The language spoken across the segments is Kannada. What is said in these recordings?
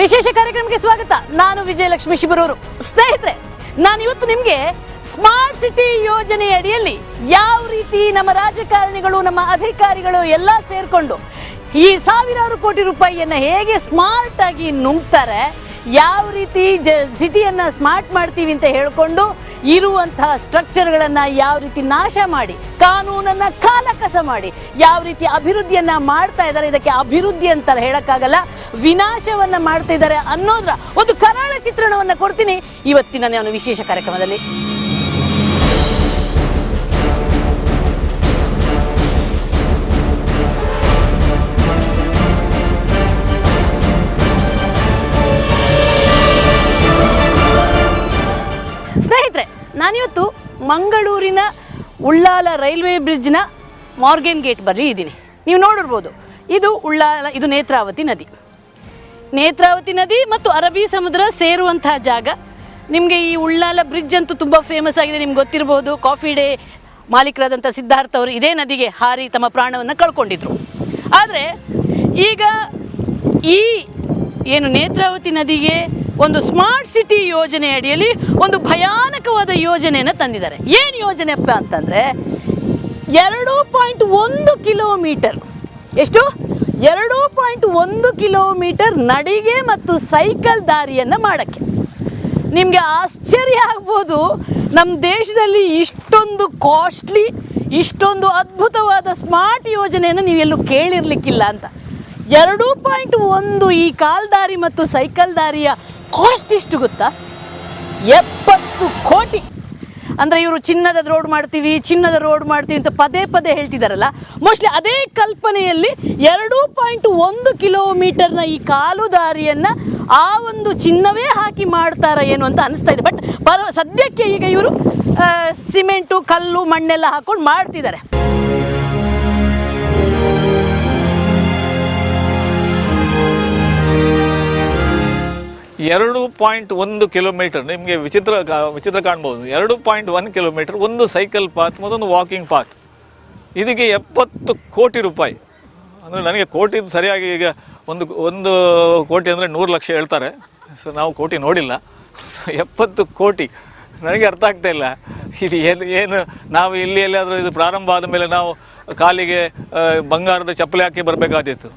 ವಿಶೇಷ ಕಾರ್ಯಕ್ರಮಕ್ಕೆ ಸ್ವಾಗತ. ನಾನು ವಿಜಯಲಕ್ಷ್ಮಿ ಶಿಬರೂರು ಸ್ನೇಹಿತರೆ, ನಾನು ಇವತ್ತು ನಿಮಗೆ ಸ್ಮಾರ್ಟ್ ಸಿಟಿ ಯೋಜನೆ ಅಡಿಯಲ್ಲಿ ಯಾವ ರೀತಿ ನಮ್ಮ ರಾಜಕಾರಣಿಗಳು, ನಮ್ಮ ಅಧಿಕಾರಿಗಳು ಎಲ್ಲ ಸೇರ್ಕೊಂಡು ಈ ಸಾವಿರಾರು ಕೋಟಿ ರೂಪಾಯಿಯನ್ನು ಹೇಗೆ ಸ್ಮಾರ್ಟ್ ಆಗಿ ನುಂಗ್ತಾರೆ ಯಾವ ರೀತಿ ಜ ಸಿಟಿಯನ್ನು ಸ್ಮಾರ್ಟ್ ಮಾಡ್ತೀವಿ ಅಂತ ಹೇಳಿಕೊಂಡು ಇರುವಂತಹ ಸ್ಟ್ರಕ್ಚರ್ಗಳನ್ನು ಯಾವ ರೀತಿ ನಾಶ ಮಾಡಿ, ಕಾನೂನನ್ನು ಕಾಲಕಸ ಮಾಡಿ, ಯಾವ ರೀತಿ ಅಭಿವೃದ್ಧಿಯನ್ನು ಮಾಡ್ತಾ ಇದ್ದಾರೆ, ಇದಕ್ಕೆ ಅಭಿವೃದ್ಧಿ ಅಂತ ಹೇಳೋಕ್ಕಾಗಲ್ಲ, ವಿನಾಶವನ್ನು ಮಾಡ್ತಾ ಇದ್ದಾರೆ ಅನ್ನೋದ್ರ ಒಂದು ಕರಾಳ ಚಿತ್ರಣವನ್ನು ಕೊಡ್ತೀನಿ ಇವತ್ತಿನ ನಾನು ವಿಶೇಷ ಕಾರ್ಯಕ್ರಮದಲ್ಲಿ. ನಾನಿವತ್ತು ಮಂಗಳೂರಿನ ಉಳ್ಳಾಲ ರೈಲ್ವೆ ಬ್ರಿಡ್ಜ್ನ ಮಾರ್ಗನ್ ಗೇಟ್ ಬಳಿ ಇದ್ದೀನಿ. ನೀವು ನೋಡಿರ್ಬೋದು, ಇದು ಉಳ್ಳಾಲ, ಇದು ನೇತ್ರಾವತಿ ನದಿ. ನೇತ್ರಾವತಿ ನದಿ ಮತ್ತು ಅರಬ್ಬಿ ಸಮುದ್ರ ಸೇರುವಂತಹ ಜಾಗ. ನಿಮಗೆ ಈ ಉಳ್ಳಾಲ ಬ್ರಿಡ್ಜ್ ಅಂತೂ ತುಂಬ ಫೇಮಸ್ ಆಗಿದೆ, ನಿಮ್ಗೆ ಗೊತ್ತಿರ್ಬೋದು ಕಾಫಿ ಡೇ ಮಾಲೀಕರಾದಂಥ ಸಿದ್ಧಾರ್ಥ ಅವರು ಇದೇ ನದಿಗೆ ಹಾರಿ ತಮ್ಮ ಪ್ರಾಣವನ್ನು ಕಳ್ಕೊಂಡಿದ್ರು. ಆದರೆ ಈಗ ಈ ಏನು ನೇತ್ರಾವತಿ ನದಿಗೆ ಒಂದು ಸ್ಮಾರ್ಟ್ ಸಿಟಿ ಯೋಜನೆ ಅಡಿಯಲ್ಲಿ ಒಂದು ಭಯಾನಕವಾದ ಯೋಜನೆಯನ್ನು ತಂದಿದ್ದಾರೆ. ಏನು ಯೋಜನೆಪ್ಪ ಅಂತಂದರೆ ಎರಡು ಪಾಯಿಂಟ್ ಒಂದು ಕಿಲೋಮೀಟರ್. ಎಷ್ಟು? ಎರಡು ಪಾಯಿಂಟ್ ಒಂದು ಕಿಲೋಮೀಟರ್ ನಡಿಗೆ ಮತ್ತು ಸೈಕಲ್ ದಾರಿಯನ್ನು ಮಾಡೋಕ್ಕೆ. ನಿಮಗೆ ಆಶ್ಚರ್ಯ ಆಗ್ಬೋದು ನಮ್ಮ ದೇಶದಲ್ಲಿ ಇಷ್ಟೊಂದು ಕಾಸ್ಟ್ಲಿ, ಇಷ್ಟೊಂದು ಅದ್ಭುತವಾದ ಸ್ಮಾರ್ಟ್ ಯೋಜನೆಯನ್ನು ನೀವೆಲ್ಲೂ ಕೇಳಿರ್ಲಿಕ್ಕಿಲ್ಲ ಅಂತ. ಎರಡು ಪಾಯಿಂಟ್ ಒಂದು ಈ ಕಾಲ್ದಾರಿ ಮತ್ತು ಸೈಕಲ್ ದಾರಿಯ ಕಾಸ್ಟ್ ಎಷ್ಟು ಗೊತ್ತಾ? ಎಪ್ಪತ್ತು ಕೋಟಿ. ಅಂದರೆ ಇವರು ಚಿನ್ನದ ರೋಡ್ ಮಾಡ್ತೀವಿ, ಚಿನ್ನದ ರೋಡ್ ಮಾಡ್ತೀವಿ ಅಂತ ಪದೇ ಪದೇ ಹೇಳ್ತಿದ್ದಾರಲ್ಲ ಮೋಸ್ಟ್ಲಿ ಅದೇ ಕಲ್ಪನೆಯಲ್ಲಿ ಎರಡು ಪಾಯಿಂಟ್ ಒಂದು ಕಿಲೋಮೀಟರ್ನ ಈ ಕಾಲು ದಾರಿಯನ್ನು ಆ ಒಂದು ಚಿನ್ನವೇ ಹಾಕಿ ಮಾಡ್ತಾರ ಏನು ಅಂತ ಅನಿಸ್ತಾ ಇದೆ. ಬಟ್ ಪರ, ಸದ್ಯಕ್ಕೆ ಈಗ ಇವರು ಸಿಮೆಂಟು, ಕಲ್ಲು, ಮಣ್ಣೆಲ್ಲ ಹಾಕ್ಕೊಂಡು ಮಾಡ್ತಿದ್ದಾರೆ ಎರಡು ಪಾಯಿಂಟ್ ಒಂದು ಕಿಲೋಮೀಟರ್ ನಿಮಗೆ ವಿಚಿತ್ರ ವಿಚಿತ್ರ ಕಾಣ್ಬೋದು. ಎರಡು ಪಾಯಿಂಟ್ ಒನ್ ಕಿಲೋಮೀಟರ್, ಒಂದು ಸೈಕಲ್ ಪಾತ್, ಮತ್ತೊಂದು ವಾಕಿಂಗ್ ಪಾತ್. ಇದಕ್ಕೆ ಎಪ್ಪತ್ತು ಕೋಟಿ ರೂಪಾಯಿ. ಅಂದರೆ ನನಗೆ ಕೋಟಿ ಸರಿಯಾಗಿ ಈಗ ಒಂದು ಒಂದು ಕೋಟಿ ಅಂದರೆ ನೂರು ಲಕ್ಷ ಹೇಳ್ತಾರೆ. ಸೊ, ನಾವು ಕೋಟಿ ನೋಡಿಲ್ಲ. ಎಪ್ಪತ್ತು ಕೋಟಿ. ನನಗೆ ಅರ್ಥ ಆಗ್ತಾ ಇಲ್ಲ. ಇದು ಏನು ಏನು, ನಾವು ಇಲ್ಲಿ ಎಲ್ಲಿಯಾದರೂ ಇದು ಪ್ರಾರಂಭ ಆದ ಮೇಲೆ ನಾವು ಕಾಲಿಗೆ ಬಂಗಾರದ ಚಪ್ಪಲಿ ಹಾಕಿ ಬರಬೇಕಾದಿತ್ತು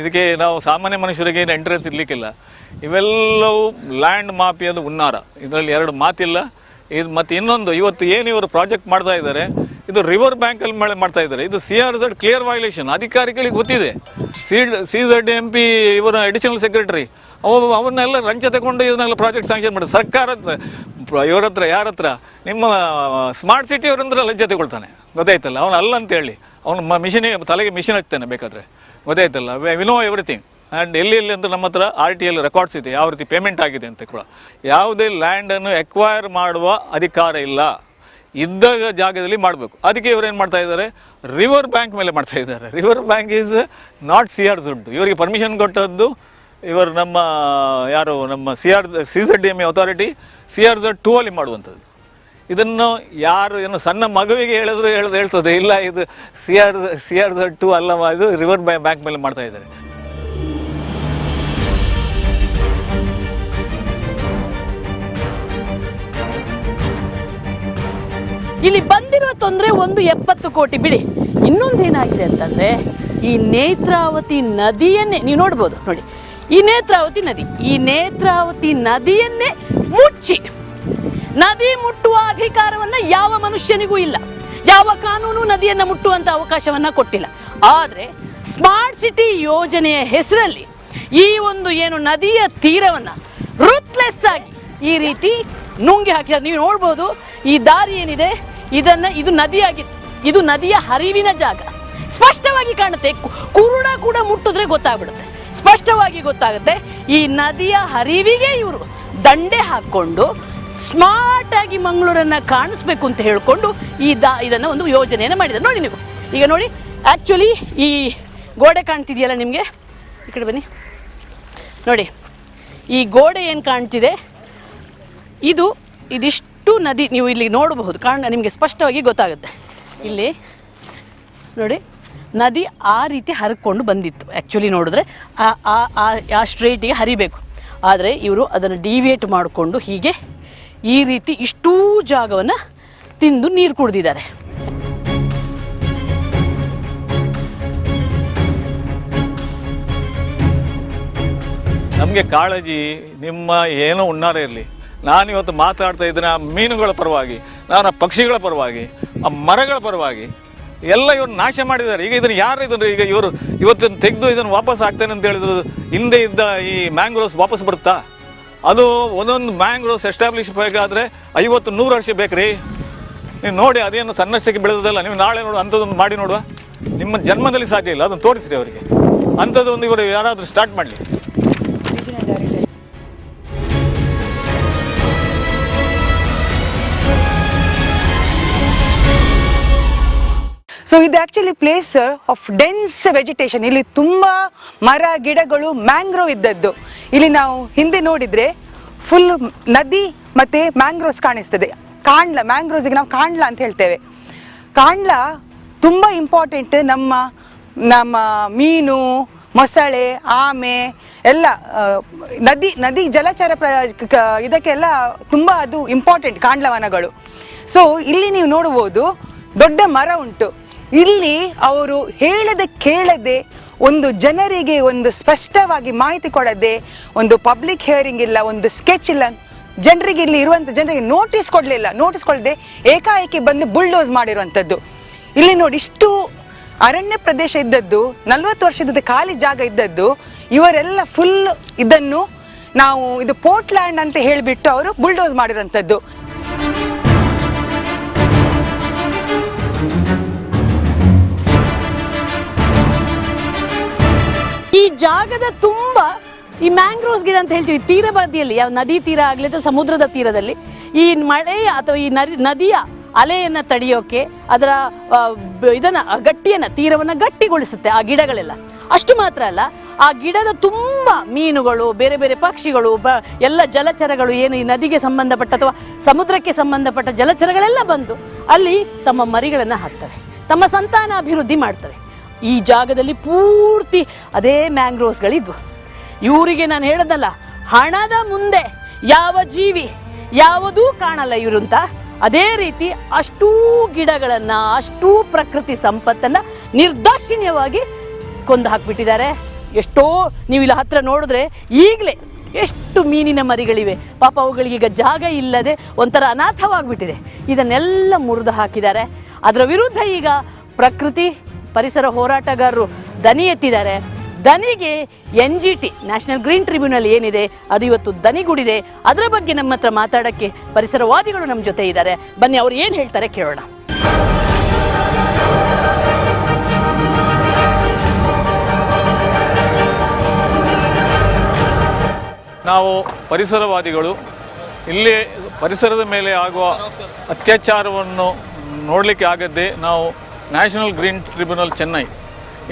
ಇದಕ್ಕೆ ನಾವು ಸಾಮಾನ್ಯ ಮನುಷ್ಯರಿಗೆ ಎಂಟ್ರೆನ್ಸ್ ಇರಲಿಕ್ಕಿಲ್ಲ. ಇವೆಲ್ಲವೂ ಲ್ಯಾಂಡ್ ಮಾಫಿಯಾದ ಉನ್ನಾರ ಇದರಲ್ಲಿ ಎರಡು ಮಾತಿಲ್ಲ. ಇದು ಮತ್ತು ಇನ್ನೊಂದು, ಇವತ್ತು ಏನು ಇವರು ಪ್ರಾಜೆಕ್ಟ್ ಮಾಡ್ತಾ ಇದ್ದಾರೆ, ಇದು ರಿವರ್ ಬ್ಯಾಂಕಲ್ಲಿ ಮಳೆ ಮಾಡ್ತಾ ಇದ್ದಾರೆ. ಇದು C R Z clear violation ಅಧಿಕಾರಿಗಳಿಗೆ ಗೊತ್ತಿದೆ. C C Z M P ಇವರ ಅಡಿಷನಲ್ ಸೆಕ್ರೆಟರಿ ಅವ ಅವನ್ನೆಲ್ಲ ಲಂಚ ತಗೊಂಡು ಇದನ್ನೆಲ್ಲ ಪ್ರಾಜೆಕ್ಟ್ ಸ್ಯಾಂಕ್ಷನ್ ಮಾಡಿ ಸರ್ಕಾರ ಇವ್ರ ಹತ್ರ, ಯಾರ ಹತ್ರ? ನಿಮ್ಮ ಸ್ಮಾರ್ಟ್ ಸಿಟಿ ಅವರಂದ್ರೆ ಲಂಚ ತಗೊಳ್ತಾನೆ. ಗೊತ್ತಾಯ್ತಲ್ಲ? ಅವನು ಅಲ್ಲ ಅಂತ ಹೇಳಿ. ಅವನು ಮಿಷಿನಿಗೆ ತಲೆಗೆ ಮಿಷಿನ್ ಹಚ್ತಾನೆ ಬೇಕಾದ್ರೆ. ಗೊತ್ತಾಯ್ತಲ್ಲ? ವಿ ನೋ ಎವ್ರಿಥಿಂಗ್ ಆ್ಯಂಡ್ ಎಲ್ಲಿ ಎಲ್ಲಿ ಅಂತ ನಮ್ಮ ಹತ್ರ ಆರ್ ಟಿ ಎಲ್ ರೆಕಾರ್ಡ್ಸ್ ಇದೆ. ಯಾವ ರೀತಿ ಪೇಮೆಂಟ್ ಆಗಿದೆ ಅಂತ ಕೂಡ. ಯಾವುದೇ ಲ್ಯಾಂಡನ್ನು ಎಕ್ವೈರ್ ಮಾಡುವ ಅಧಿಕಾರ ಇಲ್ಲ. ಇದ್ದ ಜಾಗದಲ್ಲಿ ಮಾಡಬೇಕು. ಅದಕ್ಕೆ ಇವರು ಏನು ಮಾಡ್ತಾ ಇದ್ದಾರೆ? ರಿವರ್ ಬ್ಯಾಂಕ್ ಮೇಲೆ ಮಾಡ್ತಾ ಇದ್ದಾರೆ. River bank is not C R ದುಡ್ಡು. ಇವರಿಗೆ ಪರ್ಮಿಷನ್ ಕೊಟ್ಟದ್ದು ಇವರು ನಮ್ಮ, ಯಾರು, ನಮ್ಮ C R C Z M A authority C R Z two ಅಲ್ಲಿ ಮಾಡುವಂಥದ್ದು. ಇದನ್ನು ಯಾರು ಏನು ಸಣ್ಣ ಮಗುವಿಗೆ ಹೇಳಿದ್ರು ಹೇಳೋದು ಹೇಳ್ತದೆ. ಇಲ್ಲ, ಇದು C R C R two ಅಲ್ಲವ ಅಲ್ಲ ಇದು ರಿವರ್ ಬ್ಯಾಂಕ್ ಮೇಲೆ ಮಾಡ್ತಾ ಇದ್ದಾರೆ. ಇಲ್ಲಿ ಬಂದಿರೋ ತೊಂದರೆ ಒಂದು ಎಪ್ಪತ್ತು ಕೋಟಿ ಬಿಡಿ. ಇನ್ನೊಂದೇನಾಗಿದೆ ಅಂತಂದ್ರೆ, ಈ ನೇತ್ರಾವತಿ ನದಿಯನ್ನೇ, ನೀವು ನೋಡ್ಬೋದು, ನೋಡಿ. ಈ ನೇತ್ರಾವತಿ ನದಿ, ಈ ನೇತ್ರಾವತಿ ನದಿಯನ್ನೇ ಮುಚ್ಚಿ. ನದಿ ಮುಟ್ಟುವ ಅಧಿಕಾರವನ್ನ ಯಾವ ಮನುಷ್ಯನಿಗೂ ಇಲ್ಲ. ಯಾವ ಕಾನೂನು ನದಿಯನ್ನ ಮುಟ್ಟುವಂತ ಅವಕಾಶವನ್ನ ಕೊಟ್ಟಿಲ್ಲ. ಆದ್ರೆ ಸ್ಮಾರ್ಟ್ ಸಿಟಿ ಯೋಜನೆಯ ಹೆಸರಲ್ಲಿ ಈ ಒಂದು ಏನು ನದಿಯ ತೀರವನ್ನ ರುತ್ಲೆಸ್ ಆಗಿ ಈ ರೀತಿ ನುಂಗಿ ಹಾಕಿದ್ದಾರೆ. ನೀವು ನೋಡ್ಬೋದು, ಈ ದಾರಿ ಏನಿದೆ? ಇದನ್ನ, ಇದು ನದಿಯಾಗಿತ್ತು. ಇದು ನದಿಯ ಹರಿವಿನ ಜಾಗ. ಸ್ಪಷ್ಟವಾಗಿ ಕಾಣುತ್ತೆ. ಕುರುಡ ಕೂಡ ಮುಟ್ಟಿದ್ರೆ ಗೊತ್ತಾಗ್ಬಿಡುತ್ತೆ. ಸ್ಪಷ್ಟವಾಗಿ ಗೊತ್ತಾಗುತ್ತೆ, ಈ ನದಿಯ ಹರಿವಿಗೆ ಇವರು ದಂಡೆ ಹಾಕೊಂಡು ಸ್ಮಾರ್ಟ್ ಆಗಿ ಮಂಗಳೂರನ್ನ ಕಾಣಿಸ್ಬೇಕು ಅಂತ ಹೇಳಿಕೊಂಡು ಈ ದಾ, ಇದನ್ನ ಒಂದು ಯೋಜನೆಯನ್ನು ಮಾಡಿದ್ದಾರೆ. ನೋಡಿ ನೀವು. ಈಗ ನೋಡಿ ಆ್ಯಕ್ಚುಲಿ ಈ ಗೋಡೆ ಕಾಣ್ತಿದೆಯಲ್ಲ ನಿಮಗೆ? ಈ ಕಡೆ ಬನ್ನಿ. ನೋಡಿ, ಈ ಗೋಡೆ ಏನು ಕಾಣ್ತಿದೆ? ಇದು, ಇದಿಷ್ಟು ನದಿ ನೀವು ಇಲ್ಲಿ ನೋಡಬಹುದು. ಕಾರಣ ನಿಮಗೆ ಸ್ಪಷ್ಟವಾಗಿ ಗೊತ್ತಾಗುತ್ತೆ. ಇಲ್ಲಿ, ನೋಡಿ, ನದಿ ಆ ರೀತಿ ಹರ್ಕೊಂಡು ಬಂದಿತ್ತು. ಆ್ಯಕ್ಚುಲಿ ನೋಡಿದ್ರೆ ಆ ಆ, ಆ- ಆ ಸ್ಟ್ರೇಟಿಗೆ ಹರಿಬೇಕು. ಆದರೆ ಇವರು ಅದನ್ನು ಡಿವಿಯೇಟ್ ಮಾಡಿಕೊಂಡು ಹೀಗೆ ಈ ರೀತಿ ಇಷ್ಟೂ ಜಾಗವನ್ನು ತಿಂದು ನೀರು ಕುಡ್ದಿದ್ದಾರೆ. ನಮಗೆ ಕಾಳಜಿ, ನಿಮ್ಮ ಏನೋ ಉಣ್ಣಾರ ಇರಲಿ. ನಾನಿವತ್ತು ಮಾತಾಡ್ತಾ ಇದ್ದೀನಿ ಆ ಮೀನುಗಳ ಪರವಾಗಿ, ನಾನು ಆ ಪಕ್ಷಿಗಳ ಪರವಾಗಿ, ಆ ಮರಗಳ ಪರವಾಗಿ. ಎಲ್ಲ ಇವ್ರು ನಾಶ ಮಾಡಿದ್ದಾರೆ. ಈಗ ಇದನ್ನು ಯಾರು ಇದನ್ನು ಈಗ ಇವರು ಇವತ್ತನ್ನು ತೆಗೆದು ಇದನ್ನು ವಾಪಸ್ ಹಾಕ್ತೇನೆ ಅಂತ ಹೇಳಿದ್ರು. ಹಿಂದೆ ಇದ್ದ ಈ ಮ್ಯಾಂಗ್ರೋವ್ಸ್ ವಾಪಸ್ ಬರುತ್ತಾ? ಅದು ಒಂದೊಂದು ಮ್ಯಾಂಗ್ರೋಸ್ ಎಸ್ಟಾಬ್ಲಿಷ್ ಬೇಕಾದರೆ ಐವತ್ತು ನೂರು ವರ್ಷ ಬೇಕ್ರಿ. ನೀವು ನೋಡಿ ಅದೇನು ಸಣ್ಣಷ್ಟಕ್ಕೆ ಬೆಳೆದದಲ್ಲ, ನೀವು ನಾಳೆ ನೋಡು ಅಂಥದ್ದೊಂದು ಮಾಡಿ ನೋಡುವ. ನಿಮ್ಮ ಜನ್ಮದಲ್ಲಿ ಸಾಧ್ಯ ಇಲ್ಲ, ಅದನ್ನು ತೋರಿಸ್ರಿ ಅವರಿಗೆ. ಅಂಥದ್ದೊಂದು ಇವರು ಯಾರಾದರೂ ಸ್ಟಾರ್ಟ್ ಮಾಡಲಿ. ಸೊ ಇದು actually place of dense vegetation ಇಲ್ಲಿ ತುಂಬಾ ಮರ, ಗಿಡಗಳು ಮ್ಯಾಂಗ್ರೋವ್ ಇದ್ದದ್ದು. ಇಲ್ಲಿ ನಾವು ಹಿಂದೆ ನೋಡಿದ್ರೆ ಫುಲ್ ನದಿ ಮತ್ತೆ ಮ್ಯಾಂಗ್ರೋವ್ಸ್ ಕಾಣಿಸ್ತದೆ. ಕಾಣ್ಲ ಮ್ಯಾಂಗ್ರೋವ್ಸಿಗೆ ನಾವು ಕಾಣ್ಲ ಅಂತ ಹೇಳ್ತೇವೆ. ಕಾಂಡ್ಲ ತುಂಬಾ ಇಂಪಾರ್ಟೆಂಟ್ ನಮ್ಮ ನಮ್ಮ ಮೀನು, ಮೊಸಳೆ, ಆಮೆ, ಎಲ್ಲ ನದಿ ನದಿ ಜಲಚರ ಪ್ರ ಇದಕ್ಕೆಲ್ಲ ತುಂಬ ಅದು ಇಂಪಾರ್ಟೆಂಟ್ ಕಾಂಡ್ಲವನಗಳು. ಸೊ ಇಲ್ಲಿ ನೀವು ನೋಡ್ಬೋದು ದೊಡ್ಡ ಮರ ಉಂಟು. ಇಲ್ಲಿ ಅವರು ಹೇಳದೆ ಕೇಳದೆ ಒಂದು ಜನರಿಗೆ ಒಂದು ಸ್ಪಷ್ಟವಾಗಿ ಮಾಹಿತಿ ಕೊಡದೆ, ಒಂದು ಪಬ್ಲಿಕ್ ಹಿಯರಿಂಗ್ ಇಲ್ಲ, ಒಂದು ಸ್ಕೆಚ್ ಇಲ್ಲ, ಜನರಿಗೆ ಇಲ್ಲಿ ಇರುವಂಥ ಜನರಿಗೆ ನೋಟಿಸ್ ಕೊಡಲಿಲ್ಲ ನೋಟಿಸ್ ಕೊಡದೆ ಏಕಾಏಕಿ ಬಂದು ಬುಲ್ಡೋಸ್ ಮಾಡಿರುವಂಥದ್ದು ಇಲ್ಲಿ ನೋಡಿ, ಇಷ್ಟು ಅರಣ್ಯ ಪ್ರದೇಶ ಇದ್ದದ್ದು, ನಲ್ವತ್ತು ವರ್ಷದ ಖಾಲಿ ಜಾಗ ಇದ್ದದ್ದು, ಇವರೆಲ್ಲ ಫುಲ್ ಇದನ್ನು ನಾವು ಇದು ಪೋರ್ಟ್ಲ್ಯಾಂಡ್ ಅಂತ ಹೇಳಿಬಿಟ್ಟು ಅವರು ಬುಲ್ಡೋಸ್ ಮಾಡಿರೋಂಥದ್ದು ಜಾಗದ ತುಂಬ ಈ ಮ್ಯಾಂಗ್ರೋವ್ಸ್ ಗಿಡ ಅಂತ ಹೇಳ್ತೀವಿ ತೀರ ಬದಿಯಲ್ಲಿ, ಯಾವ ನದಿ ತೀರ ಆಗಲಿ ಅಥವಾ ಸಮುದ್ರದ ತೀರದಲ್ಲಿ, ಈ ಮಳೆಯ ಅಥವಾ ಈ ನದಿ, ನದಿಯ ಅಲೆಯನ್ನು ತಡೆಯೋಕೆ ಅದರ ಇದನ್ನು ಗಟ್ಟಿಯನ್ನು, ತೀರವನ್ನು ಗಟ್ಟಿಗೊಳಿಸುತ್ತೆ ಆ ಗಿಡಗಳೆಲ್ಲ. ಅಷ್ಟು ಮಾತ್ರ ಅಲ್ಲ, ಆ ಗಿಡದ ತುಂಬ ಮೀನುಗಳು, ಬೇರೆ ಬೇರೆ ಪಕ್ಷಿಗಳು, ಬ, ಎಲ್ಲ ಜಲಚರಗಳು ಏನು ಈ ನದಿಗೆ ಸಂಬಂಧಪಟ್ಟ ಅಥವಾ ಸಮುದ್ರಕ್ಕೆ ಸಂಬಂಧಪಟ್ಟ ಜಲಚರಗಳೆಲ್ಲ ಬಂದು ಅಲ್ಲಿ ತಮ್ಮ ಮರಿಗಳನ್ನು ಹಾಕ್ತವೆ, ತಮ್ಮ ಸಂತಾನ ಅಭಿವೃದ್ಧಿ ಮಾಡ್ತವೆ. ಈ ಜಾಗದಲ್ಲಿ ಪೂರ್ತಿ ಅದೇ ಮ್ಯಾಂಗ್ರೋವ್ಸ್ಗಳಿದ್ವು. ಇವರಿಗೆ ನಾನು ಹೇಳದಲ್ಲ ಹಣದ ಮುಂದೆ ಯಾವ ಜೀವಿ, ಯಾವುದೂ ಕಾಣಲ್ಲ ಇವರು ಅಂತ. ಅದೇ ರೀತಿ ಅಷ್ಟೂ ಗಿಡಗಳನ್ನು, ಅಷ್ಟೂ ಪ್ರಕೃತಿ ಸಂಪತ್ತನ್ನು ನಿರ್ದಾಕ್ಷಿಣ್ಯವಾಗಿ ಕೊಂದು ಹಾಕಿಬಿಟ್ಟಿದ್ದಾರೆ. ಎಷ್ಟೋ ನೀವು ಇಲ್ಲಿ ಹತ್ರ ನೋಡಿದ್ರೆ ಈಗಲೇ ಎಷ್ಟು ಮೀನಿನ ಮರಿಗಳಿವೆ. ಪಾಪ ಅವುಗಳಿಗೆ ಈಗ ಜಾಗ ಇಲ್ಲದೆ ಒಂಥರ ಅನಾಥವಾಗಿಬಿಟ್ಟಿದೆ. ಇದನ್ನೆಲ್ಲ ಮುರಿದು ಹಾಕಿದ್ದಾರೆ. ಅದರ ವಿರುದ್ಧ ಈಗ ಪ್ರಕೃತಿ ಪರಿಸರ ಹೋರಾಟಗಾರರು ದನಿ ಎತ್ತಿದ್ದಾರೆ. ದನಿಗೆ N G T, national green tribunal ಏನಿದೆ, ಅದು ಇವತ್ತು ದನಿಗೂಡಿದೆ. ಅದರ ಬಗ್ಗೆ ನಮ್ಮ ಹತ್ರ ಮಾತಾಡೋಕ್ಕೆ ಪರಿಸರವಾದಿಗಳು ನಮ್ಮ ಜೊತೆ ಇದ್ದಾರೆ. ಬನ್ನಿ, ಅವ್ರು ಏನು ಹೇಳ್ತಾರೆ ಕೇಳೋಣ. ನಾವು ಪರಿಸರವಾದಿಗಳು, ಇಲ್ಲಿ ಪರಿಸರದ ಮೇಲೆ ಆಗುವ ಅತ್ಯಾಚಾರವನ್ನು ನೋಡಲಿಕ್ಕೆ ಆಗದ್ದೇ ನಾವು ನ್ಯಾಷನಲ್ ಗ್ರೀನ್ ಟ್ರಿಬ್ಯುನಲ್ ಚೆನ್ನೈ